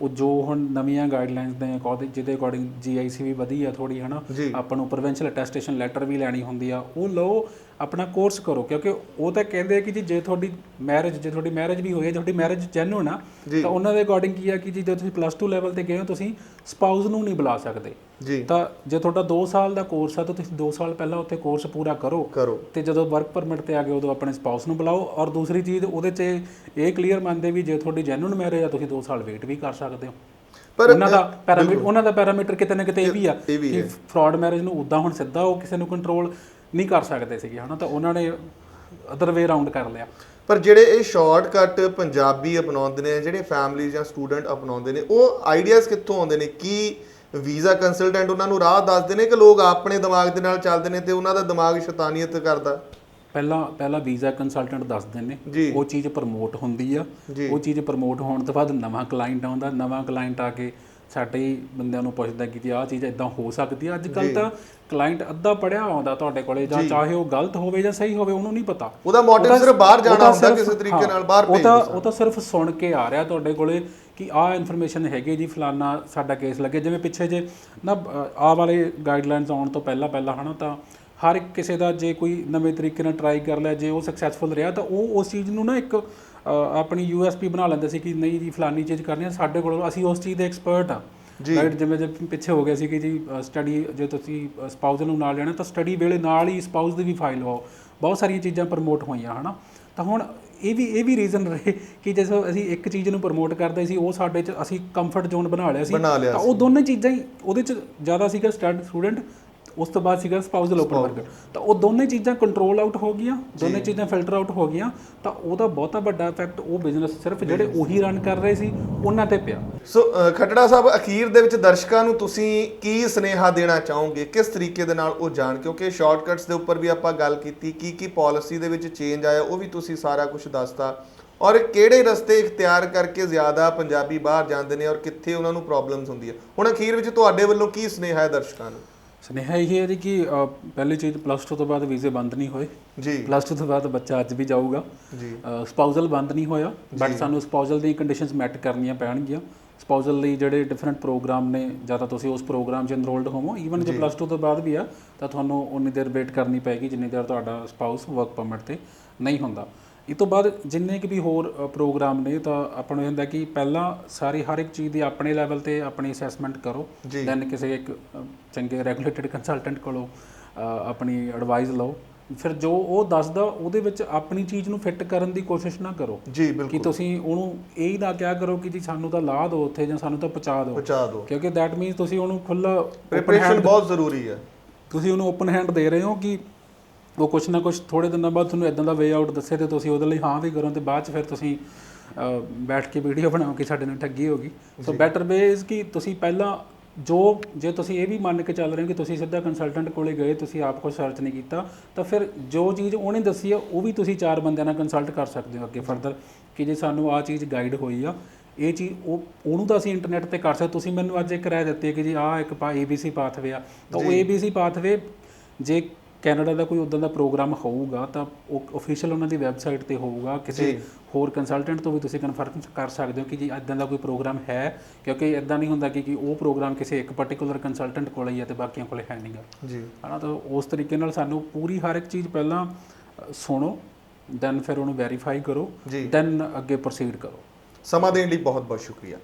ਉਹ ਜੋ ਹੁਣ ਨਵੀਆਂ ਗਾਈਡਲਾਈਨਸ ਦੇ ਅਕੋਰਡਿੰਗ ਜਿਹਦੇ ਅਕੋਰਡਿੰਗ ਜੀਆਈਸੀ ਵੀ ਵਧੀ ਆ ਥੋੜੀ ਹਨਾ। ਆਪਾਂ ਨੂੰ ਪ੍ਰੋਵਿੰਸ਼ੀਅਲ ਅਟੈਸਟੇਸ਼ਨ ਲੈਟਰ ਵੀ ਲੈਣੀ ਹੁੰਦੀ ਆ ਉਹ ਲਓ ਆਪਣਾ ਕੋਰਸ ਕਰੋ ਕਿਉਂਕਿ ਉਹ ਤਾਂ ਕਹਿੰਦੇ ਆ ਕਿ ਜੀ ਜੇ ਤੁਹਾਡੀ ਮੈਰਿਜ ਜੇ ਤੁਹਾਡੀ ਮੈਰਿਜ ਵੀ ਹੋਈ ਹੈ ਤੁਹਾਡੀ ਮੈਰਿਜ ਜੈਨੂਨ ਆ। ਤਾਂ ਉਹਨਾਂ ਦੇ ਅਕੋਰਡਿੰਗ ਕੀ ਆ ਕਿ ਜੀ ਜੇ ਤੁਸੀਂ ਪਲੱਸ 2 ਲੈਵਲ ਤੇ ਗਏ ਹੋ ਤੁਸੀਂ ਸਪਾਊਸ ਨੂੰ ਨਹੀਂ ਬੁਲਾ ਸਕਦੇ। ਜੀ। ਤਾਂ ਜੇ ਤੁਹਾਡਾ 2 ਸਾਲ ਦਾ ਕੋਰਸ ਆ ਤਾਂ ਤੁਸੀਂ 2 ਸਾਲ ਪਹਿਲਾਂ ਉੱਥੇ ਕੋਰਸ ਪੂਰਾ ਕਰੋ। ਤੇ ਜਦੋਂ ਵਰਕ ਪਰਮਿਟ ਤੇ ਆ ਗਏ ਉਦੋਂ ਆਪਣੇ ਸਪਾਊਸ ਨੂੰ ਬੁਲਾਓ। ਔਰ ਦੂਸਰੀ ਚੀਜ਼ ਉਹਦੇ 'ਚ ਇਹ ਕਲੀਅਰ ਮੰਨਦੇ ਵੀ ਜੇ ਤੁਹਾਡੀ ਜੈਨੂਨ ਮੈਰਿਜ ਆ ਤੁਸੀਂ 2 ਸਾਲ ਵੇਟ ਵੀ ਕਰ ਸਕਦੇ ਹੋ। ਪਰ ਉਹਨਾਂ ਦਾ ਪੈਰਾਮੀਟਰ ਉਹਨਾਂ ਦਾ ਪੈਰਾਮੀਟਰ ਕਿਤੇ ਨਾ ਕਿਤੇ ਇਹ ਵੀ ਆ ਕਿ ਫਰਾਡ ਮੈਰਿਜ ਨੂੰ ਉਦਾਂ ਹੁਣ ਸਿੱਧਾ ਉਹ ਕਿਸੇ ਨੂੰ ਕੰਟਰੋਲ ਨਹੀਂ ਕਰ ਸਕਦੇ ਸੀਗੇ ਹਨਾ ਤਾਂ ਉਹਨਾਂ ਨੇ ਅਦਰ ਵੇ ਰਾਉਂਡ ਕਰ ਲਿਆ ਪਰ ਜਿਹੜੇ ਇਹ ਸ਼ਾਰਟਕਟ ਪੰਜਾਬੀ ਅਪਣਾਉਂਦੇ ਨੇ ਜਿਹੜੇ ਫੈਮਿਲੀ ਜਾਂ ਸਟੂਡੈਂਟ ਅਪਣਾਉਂਦੇ ਨੇ ਉਹ ਆਈਡੀਆਜ਼ ਕਿੱਥੋਂ ਆਉਂਦੇ ਨੇ ਕੀ ਵੀਜ਼ਾ ਕੰਸਲਟੈਂਟ ਉਹਨਾਂ ਨੂੰ ਰਾਹ ਦੱਸਦੇ ਨੇ ਕਿ ਲੋਕ ਆਪਣੇ ਦਿਮਾਗ ਦੇ ਨਾਲ ਚੱਲਦੇ ਨੇ ਤੇ ਉਹਨਾਂ ਦਾ ਦਿਮਾਗ ਸ਼ੈਤਾਨੀਅਤ ਕਰਦਾ ਪਹਿਲਾਂ ਪਹਿਲਾਂ ਵੀਜ਼ਾ ਕੰਸਲਟੈਂਟ ਦੱਸਦੇ ਨੇ। ਉਹ ਚੀਜ਼ ਪ੍ਰਮੋਟ ਹੁੰਦੀ ਆ। ਉਹ ਚੀਜ਼ ਪ੍ਰਮੋਟ ਹੋਣ ਤੋਂ ਬਾਅਦ ਨਵਾਂ ਕਲਾਇੰਟ ਆਉਂਦਾ ਨਵਾਂ ਕਲਾਇੰਟ ਆ ਕੇ ਸਾਡੇ ਬੰਦਿਆਂ ਨੂੰ ਪੁੱਛਦਾ ਕਿ ਜੀ ਆਹ ਚੀਜ਼ ਇਦਾਂ ਹੋ ਸਕਦੀ ਹੈ ਅੱਜ ਕੱਲ ਤਾਂ ਕਲਾਇੰਟ ਅੱਧਾ ਪੜਿਆ ਆਉਂਦਾ ਤੁਹਾਡੇ ਕੋਲੇ ਜਾਂ ਚਾਹੇ ਉਹ ਗਲਤ ਹੋਵੇ ਜਾਂ ਸਹੀ ਹੋਵੇ ਉਹਨੂੰ ਨਹੀਂ ਪਤਾ। ਉਹਦਾ ਮੋਟਿਵ ਸਿਰਫ ਬਾਹਰ ਉਹ ਜਾਣਾ ਤਾਂ ਹੁੰਦਾ ਕਿਸੇ ਤਰੀਕੇ ਨਾਲ ਬਾਹਰ ਉਹ ਭੇਜ ਤਾਂ ਦਿਓ ਉਹ ਤਾਂ ਸਿਰਫ ਸੁਣ ਕੇ ਆ ਰਿਹਾ ਤੁਹਾਡੇ ਕੋਲੇ ਕਿ ਆਹ ਇਨਫੋਰਮੇਸ਼ਨ ਹੈਗੀ ਜੀ ਫਲਾਨਾ ਸਾਡਾ ਕੇਸ ਲੱਗੇ ਜਿਵੇਂ ਪਿੱਛੇ ਜੇ ਨਾ ਆ ਵਾਲੇ ਗਾਈਡਲਾਈਨਸ ਆਉਣ ਤੋਂ ਪਹਿਲਾਂ ਪਹਿਲਾਂ ਹਨਾ ਤਾਂ ਹਰ ਇੱਕ ਕਿਸੇ ਦਾ ਜੇ ਕੋਈ ਨਵੇਂ ਤਰੀਕੇ ਨਾਲ ਟਰਾਈ ਕਰ ਲਿਆ ਜੇ ਉਹ ਸਕਸੈਸਫੁਲ ਰਿਹਾ ਤਾਂ ਉਹ ਉਸ ਚੀਜ਼ ਨੂੰ ਨਾ ਇੱਕ ਆਪਣੀ ਯੂਐਸਪੀ ਬਣਾ ਲੈਂਦੇ ਸੀ ਕਿ ਨਹੀਂ ਜੀ ਫਲਾਨੀ ਚੀਜ਼ ਕਰਨੀ ਹੈ ਸਾਡੇ ਕੋਲ ਅਸੀਂ ਉਸ ਚੀਜ਼ ਦੇ ਐਕਸਪਰਟ ਆ। ਰਾਈਟ ਜਿਵੇਂ ਜੇ ਪਿੱਛੇ ਹੋ ਗਿਆ ਸੀ ਕਿ ਜੀ ਸਟੱਡੀ ਜੇ ਤੁਸੀਂ ਸਪਾਊਸ ਨੂੰ ਨਾਲ ਲੈਣਾ ਤਾਂ ਸਟੱਡੀ ਵੇਲੇ ਨਾਲ ਹੀ ਸਪਾਊਸ ਦੀ ਵੀ ਫਾਈਲ ਲਵਾਓ ਬਹੁਤ ਸਾਰੀਆਂ ਚੀਜ਼ਾਂ ਪ੍ਰਮੋਟ ਹੋਈਆਂ ਹਨਾ? ਤਾਂ ਹੁਣ ਇਹ ਵੀ ਇਹ ਵੀ ਰੀਜ਼ਨ ਰਹੇ ਕਿ ਜਦੋਂ ਅਸੀਂ ਇੱਕ ਚੀਜ਼ ਨੂੰ ਪ੍ਰਮੋਟ ਕਰਦੇ ਸੀ ਉਹ ਸਾਡੇ ਚ ਅਸੀਂ ਕੰਫਰਟ ਜ਼ੋਨ ਬਣਾ ਲਿਆ ਸੀ। ਤਾਂ ਉਹ ਦੋਨੇ ਚੀਜ਼ਾਂ ਹੀ ਉਹਦੇ ਚ ਜ਼ਿਆਦਾ ਸੀਗਾ ਸਟੱਡ ਸਟੂਡੈਂਟ ਉਸ ਤੋਂ ਬਾਅਦ ਸੀਗਾ ਸਪਾਊਸਲ ਓਪਨ ਵਰਕਰ ਤਾਂ ਉਹ ਦੋਨੇ ਚੀਜ਼ਾਂ ਕੰਟਰੋਲ ਆਊਟ ਹੋ ਗਈਆਂ ਦੋਨੇ ਚੀਜ਼ਾਂ ਫਿਲਟਰ ਆਊਟ ਹੋ ਗਈਆਂ ਤਾਂ ਉਹਦਾ ਬਹੁਤਾ ਵੱਡਾ ਇਫੈਕਟ ਉਹ ਬਿਜ਼ਨਸ ਸਿਰਫ ਜਿਹੜੇ ਉਹੀ ਰਨ ਕਰ ਰਹੇ ਸੀ ਉਹਨਾਂ ਤੇ ਪਿਆ। ਸੋ ਖੱਟੜਾ ਸਾਹਿਬ ਅਖੀਰ ਦੇ ਵਿੱਚ ਦਰਸ਼ਕਾਂ ਨੂੰ ਤੁਸੀਂ ਕੀ ਸਨੇਹਾ ਦੇਣਾ ਚਾਹੋਗੇ? ਕਿਸ ਤਰੀਕੇ ਦੇ ਨਾਲ ਉਹ ਜਾਣ? ਕਿਉਂਕਿ ਸ਼ਾਰਟਕਟਸ ਦੇ ਉੱਪਰ ਵੀ ਆਪਾਂ ਗੱਲ ਕੀਤੀ ਕੀ ਕੀ ਪਾਲਿਸੀ ਦੇ ਵਿੱਚ ਚੇਂਜ ਆਇਆ ਉਹ ਵੀ ਤੁਸੀਂ ਸਾਰਾ ਕੁਝ ਦੱਸਤਾ। ਔਰ ਕਿਹੜੇ ਰਸਤੇ ਇਖਤਿਆਰ ਕਰਕੇ ਜ਼ਿਆਦਾ ਪੰਜਾਬੀ ਬਾਹਰ ਜਾਂਦੇ ਨੇ ਔਰ ਕਿੱਥੇ ਉਹਨਾਂ ਨੂੰ ਪ੍ਰੋਬਲਮਸ ਹੁੰਦੀ ਹੈ ਹੁਣ ਅਖੀਰ ਵਿੱਚ ਤੁਹਾਡੇ ਵੱਲੋਂ ਕੀ ਸਨੇਹਾ ਹੈ ਦਰਸ਼ਕਾਂ ਨੂੰ? ਸੁਨੇਹਾ ਇਹ ਹੈ ਜੀ ਕਿ ਪਹਿਲੀ ਚੀਜ਼ ਪਲੱਸ 2 ਤੋਂ ਬਾਅਦ ਵੀਜ਼ੇ ਬੰਦ ਨਹੀਂ ਹੋਏ। ਜੀ। ਪਲੱਸ 2 ਤੋਂ ਬਾਅਦ ਬੱਚਾ ਅੱਜ ਵੀ ਜਾਊਗਾ। ਜੀ। ਸਪਾਊਸਲ ਬੰਦ ਨਹੀਂ ਹੋਇਆ ਬਟ ਸਾਨੂੰ ਸਪਾਊਸਲ ਦੀਆਂ ਕੰਡੀਸ਼ਨਸ ਮੈਟ ਕਰਨੀਆਂ ਪੈਣਗੀਆਂ। ਸਪਾਊਸਲ ਲਈ ਜਿਹੜੇ ਡਿਫਰੈਂਟ ਪ੍ਰੋਗਰਾਮ ਨੇ ਜਾਂ ਤਾਂ ਤੁਸੀਂ ਉਸ ਪ੍ਰੋਗਰਾਮ 'ਚ ਇਨਰੋਲਡ ਹੋਵੋ। ਈਵਨ ਜੇ ਪਲੱਸ 2 ਤੋਂ ਬਾਅਦ ਵੀ ਆ ਤਾਂ ਤੁਹਾਨੂੰ ਉਨੀ ਦੇਰ ਵੇਟ ਕਰਨੀ ਪੈਗੀ ਜਿੰਨੀ ਦੇਰ ਤੁਹਾਡਾ ਸਪਾਊਸ ਵਰਕ ਪਰਮਿਟ ਤੇ ਨਹੀਂ ਹੁੰਦਾ। ਇਹ ਤੋਂ ਬਾਅਦ ਜਿੰਨੇ ਕਿ ਵੀ ਹੋਰ ਪ੍ਰੋਗਰਾਮ ਨੇ ਤਾਂ ਆਪਾਂ ਨੂੰ ਇਹ ਹੁੰਦਾ ਕਿ ਪਹਿਲਾਂ ਸਾਰੀ ਹਰ ਇੱਕ ਚੀਜ਼ ਦੀ ਆਪਣੇ ਲੈਵਲ ਤੇ ਆਪਣੀ ਅਸੈਸਮੈਂਟ ਕਰੋ। ਦੈਨ ਕਿਸੇ ਇੱਕ ਚੰਗੇ ਰੈਗੂਲੇਟਡ ਕੰਸਲਟੈਂਟ ਕੋਲੋਂ ਆਪਣੀ ਐਡਵਾਈਸ ਲਓ। ਫਿਰ ਜੋ ਉਹ ਦੱਸਦਾ ਉਹਦੇ ਵਿੱਚ ਆਪਣੀ ਚੀਜ਼ ਨੂੰ ਫਿੱਟ ਕਰਨ ਦੀ ਕੋਸ਼ਿਸ਼ ਨਾ ਕਰੋ। ਜੀ ਕਿ ਬਿਲਕੁਲ ਤੁਸੀਂ ਉਹਨੂੰ ਇਹ ਹੀ ਨਾ ਕਿਹਾ ਕਰੋ ਕਿ ਜੀ ਸਾਨੂੰ ਤਾਂ ਲਾ ਦਿਓ ਉੱਥੇ ਜਾਂ ਸਾਨੂੰ ਤਾਂ ਪਹੁੰਚਾ ਦਿਓ। ਪਹੁੰਚਾ ਦਿਓ। ਕਿਉਂਕਿ ਦੈਟ ਮੀਨਸ ਤੁਸੀਂ ਉਹਨੂੰ ਖੁੱਲਾ ਪ੍ਰੀਪਰੇਸ਼ਨ ਬਹੁਤ ਜ਼ਰੂਰੀ ਹੈ। ਤੁਸੀਂ ਉਹਨੂੰ ਓਪਨ ਹੈਂਡ ਦੇ ਰਹੇ ਹੋ ਕਿ ਉਹ ਕੁਛ ਨਾ ਕੁਛ ਥੋੜੇ ਦਿਨਾਂ ਬਾਅਦ ਤੁਹਾਨੂੰ ਇਦਾਂ ਦਾ ਵੇ ਆਊਟ ਦੱਸੇ ਤੇ ਤੁਸੀਂ ਉਹਦੇ ਲਈ ਹਾਂ ਵੀ ਕਰੋ ਤੇ ਬਾਅਦ ਚ ਫਿਰ ਤੁਸੀਂ ਬੈਠ ਕੇ ਵੀਡੀਓ ਬਣਾਓ ਕਿ ਸਾਡੇ ਨਾਲ ਠੱਗੀ ਹੋ ਗਈ। ਸੋ ਬੈਟਰ ਵੇ ਇਜ਼ ਕਿ ਤੁਸੀਂ ਪਹਿਲਾਂ ਜੋ ਜੇ ਤੁਸੀਂ ਇਹ ਵੀ ਮੰਨ ਕੇ ਚੱਲ ਰਹੇ ਹੋ ਕਿ ਤੁਸੀਂ ਸਿੱਧਾ ਕੰਸਲਟੈਂਟ ਕੋਲੇ ਗਏ ਤੁਸੀਂ ਆਪ ਕੋਈ ਸਰਚ ਨਹੀਂ ਕੀਤਾ ਤਾਂ ਫਿਰ ਜੋ ਚੀਜ਼ ਉਹਨੇ ਦੱਸੀ ਆ ਉਹ ਵੀ ਤੁਸੀਂ ਚਾਰ ਬੰਦਿਆਂ ਨਾਲ ਕੰਸਲਟ ਕਰ ਸਕਦੇ ਹੋ ਅੱਗੇ ਫਰਦਰ ਕਿ ਜੇ ਸਾਨੂੰ ਆ ਚੀਜ਼ ਗਾਈਡ ਹੋਈ ਆ ਇਹ ਚੀਜ਼ ਉਹ ਉਹਨੂੰ ਤਾਂ ਅਸੀਂ ਇੰਟਰਨੈਟ ਤੇ ਕਰ ਸਕਦੇ ਤੁਸੀਂ ਮੈਨੂੰ ਅੱਜ ਇੱਕ ਰਾਏ ਦਿੱਤੀ ਹੈ ਕਿ ਜੀ ਆਹ ਇੱਕ ਪਾ ABC ਪਾਥਵੇ ਆ ਤਾਂ ਉਹ ABC ਪਾਥਵੇ ਜੇ ਕੈਨੇਡਾ ਦਾ ਕੋਈ ਉਦਾਂ ਦਾ ਪ੍ਰੋਗਰਾਮ ਹੋਊਗਾ ਤਾਂ ਉਹ ਅਫੀਸ਼ੀਅਲ ਉਹਨਾਂ ਦੀ ਵੈਬਸਾਈਟ ਤੇ ਹੋਊਗਾ ਕਿਸੇ ਹੋਰ ਕੰਸਲਟੈਂਟ ਤੋਂ ਵੀ ਤੁਸੀਂ ਕਨਫਰਮ ਕਰ ਸਕਦੇ ਹੋ ਕਿ ਜੀ ਇਦਾਂ ਦਾ ਕੋਈ ਪ੍ਰੋਗਰਾਮ ਹੈ ਕਿਉਂਕਿ ਇਦਾਂ ਨਹੀਂ ਹੁੰਦਾ ਕਿ ਕਿ ਉਹ ਪ੍ਰੋਗਰਾਮ ਕਿਸੇ ਇੱਕ ਪਾਰਟਿਕੂਲਰ ਕੰਸਲਟੈਂਟ ਕੋਲ ਹੀ ਹੈ ਤੇ ਬਾਕੀਆਂ ਕੋਲੇ ਹੈ ਨਹੀਂਗਾ ਜੀ। ਹਨਾ ਤਾਂ ਉਸ ਤਰੀਕੇ ਨਾਲ ਸਾਨੂੰ ਪੂਰੀ ਹਰ ਇੱਕ ਚੀਜ਼ ਪਹਿਲਾਂ ਸੁਣੋ ਦੈਨ ਫਿਰ ਉਹਨੂੰ ਵੈਰੀਫਾਈ ਕਰੋ। ਦੈਨ ਅੱਗੇ ਪ੍ਰੋਸੀਡ ਕਰੋ। ਸਮਾਂ ਦੇਣ ਲਈ ਬਹੁਤ ਬਹੁਤ ਸ਼ੁਕਰੀਆ।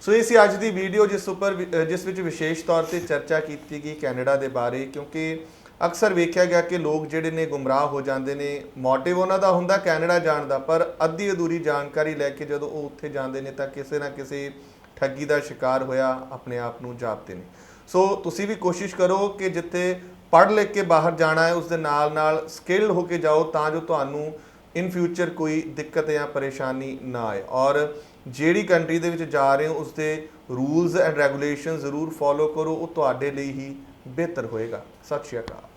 ਸੋ ਇਹ ਸੀ ਅੱਜ ਦੀ ਵੀਡੀਓ ਜਿਸ ਉੱਪਰ ਜਿਸ ਵਿੱਚ ਵਿਸ਼ੇਸ਼ ਤੌਰ ਤੇ ਚਰਚਾ ਕੀਤੀ ਗਈ ਕੈਨੇਡਾ ਦੇ ਬਾਰੇ ਕਿਉਂਕਿ ਅਕਸਰ ਵੇਖਿਆ ਗਿਆ ਕਿ ਲੋਕ ਜਿਹੜੇ ਨੇ ਗੁੰਮਰਾਹ ਹੋ ਜਾਂਦੇ ਨੇ, ਮੋਟਿਵ ਉਹਨਾਂ ਦਾ ਹੁੰਦਾ ਕੈਨੇਡਾ ਜਾਣ ਦਾ, ਪਰ ਅੱਧੀ ਅਧੂਰੀ ਜਾਣਕਾਰੀ ਲੈ ਕੇ ਜਦੋਂ ਉਹ ਉੱਥੇ ਜਾਂਦੇ ਨੇ ਤਾਂ ਕਿਸੇ ਨਾ ਕਿਸੇ ਠੱਗੀ ਦਾ ਸ਼ਿਕਾਰ ਹੋਇਆ ਆਪਣੇ ਆਪ ਨੂੰ ਜਾਪਦੇ ਨੇ। ਸੋ ਤੁਸੀਂ ਵੀ ਕੋਸ਼ਿਸ਼ ਕਰੋ ਕਿ ਜਿੱਥੇ ਪੜ੍ਹ ਲਿਖ ਕੇ ਬਾਹਰ ਜਾਣਾ ਹੈ, ਉਸ ਦੇ ਨਾਲ ਨਾਲ ਸਕਿੱਲ ਹੋ ਕੇ ਜਾਓ ਤਾਂ ਜੋ ਤੁਹਾਨੂੰ ਇਨ ਫਿਊਚਰ ਕੋਈ ਦਿੱਕਤ ਜਾਂ ਪਰੇਸ਼ਾਨੀ ਨਾ ਆਏ। ਔਰ ਜਿਹੜੀ ਕੰਟਰੀ ਦੇ ਵਿੱਚ ਜਾ ਰਹੇ ਹੋ, ਉਸ ਦੇ ਰੂਲਸ ਐਂਡ ਰੈਗੂਲੇਸ਼ਨ ਜ਼ਰੂਰ ਫੋਲੋ ਕਰੋ, ਉਹ ਤੁਹਾਡੇ ਲਈ ਹੀ ਬਿਹਤਰ ਹੋਏਗਾ। ਸਤਿ ਸ਼੍ਰੀ ਅਕਾਲ।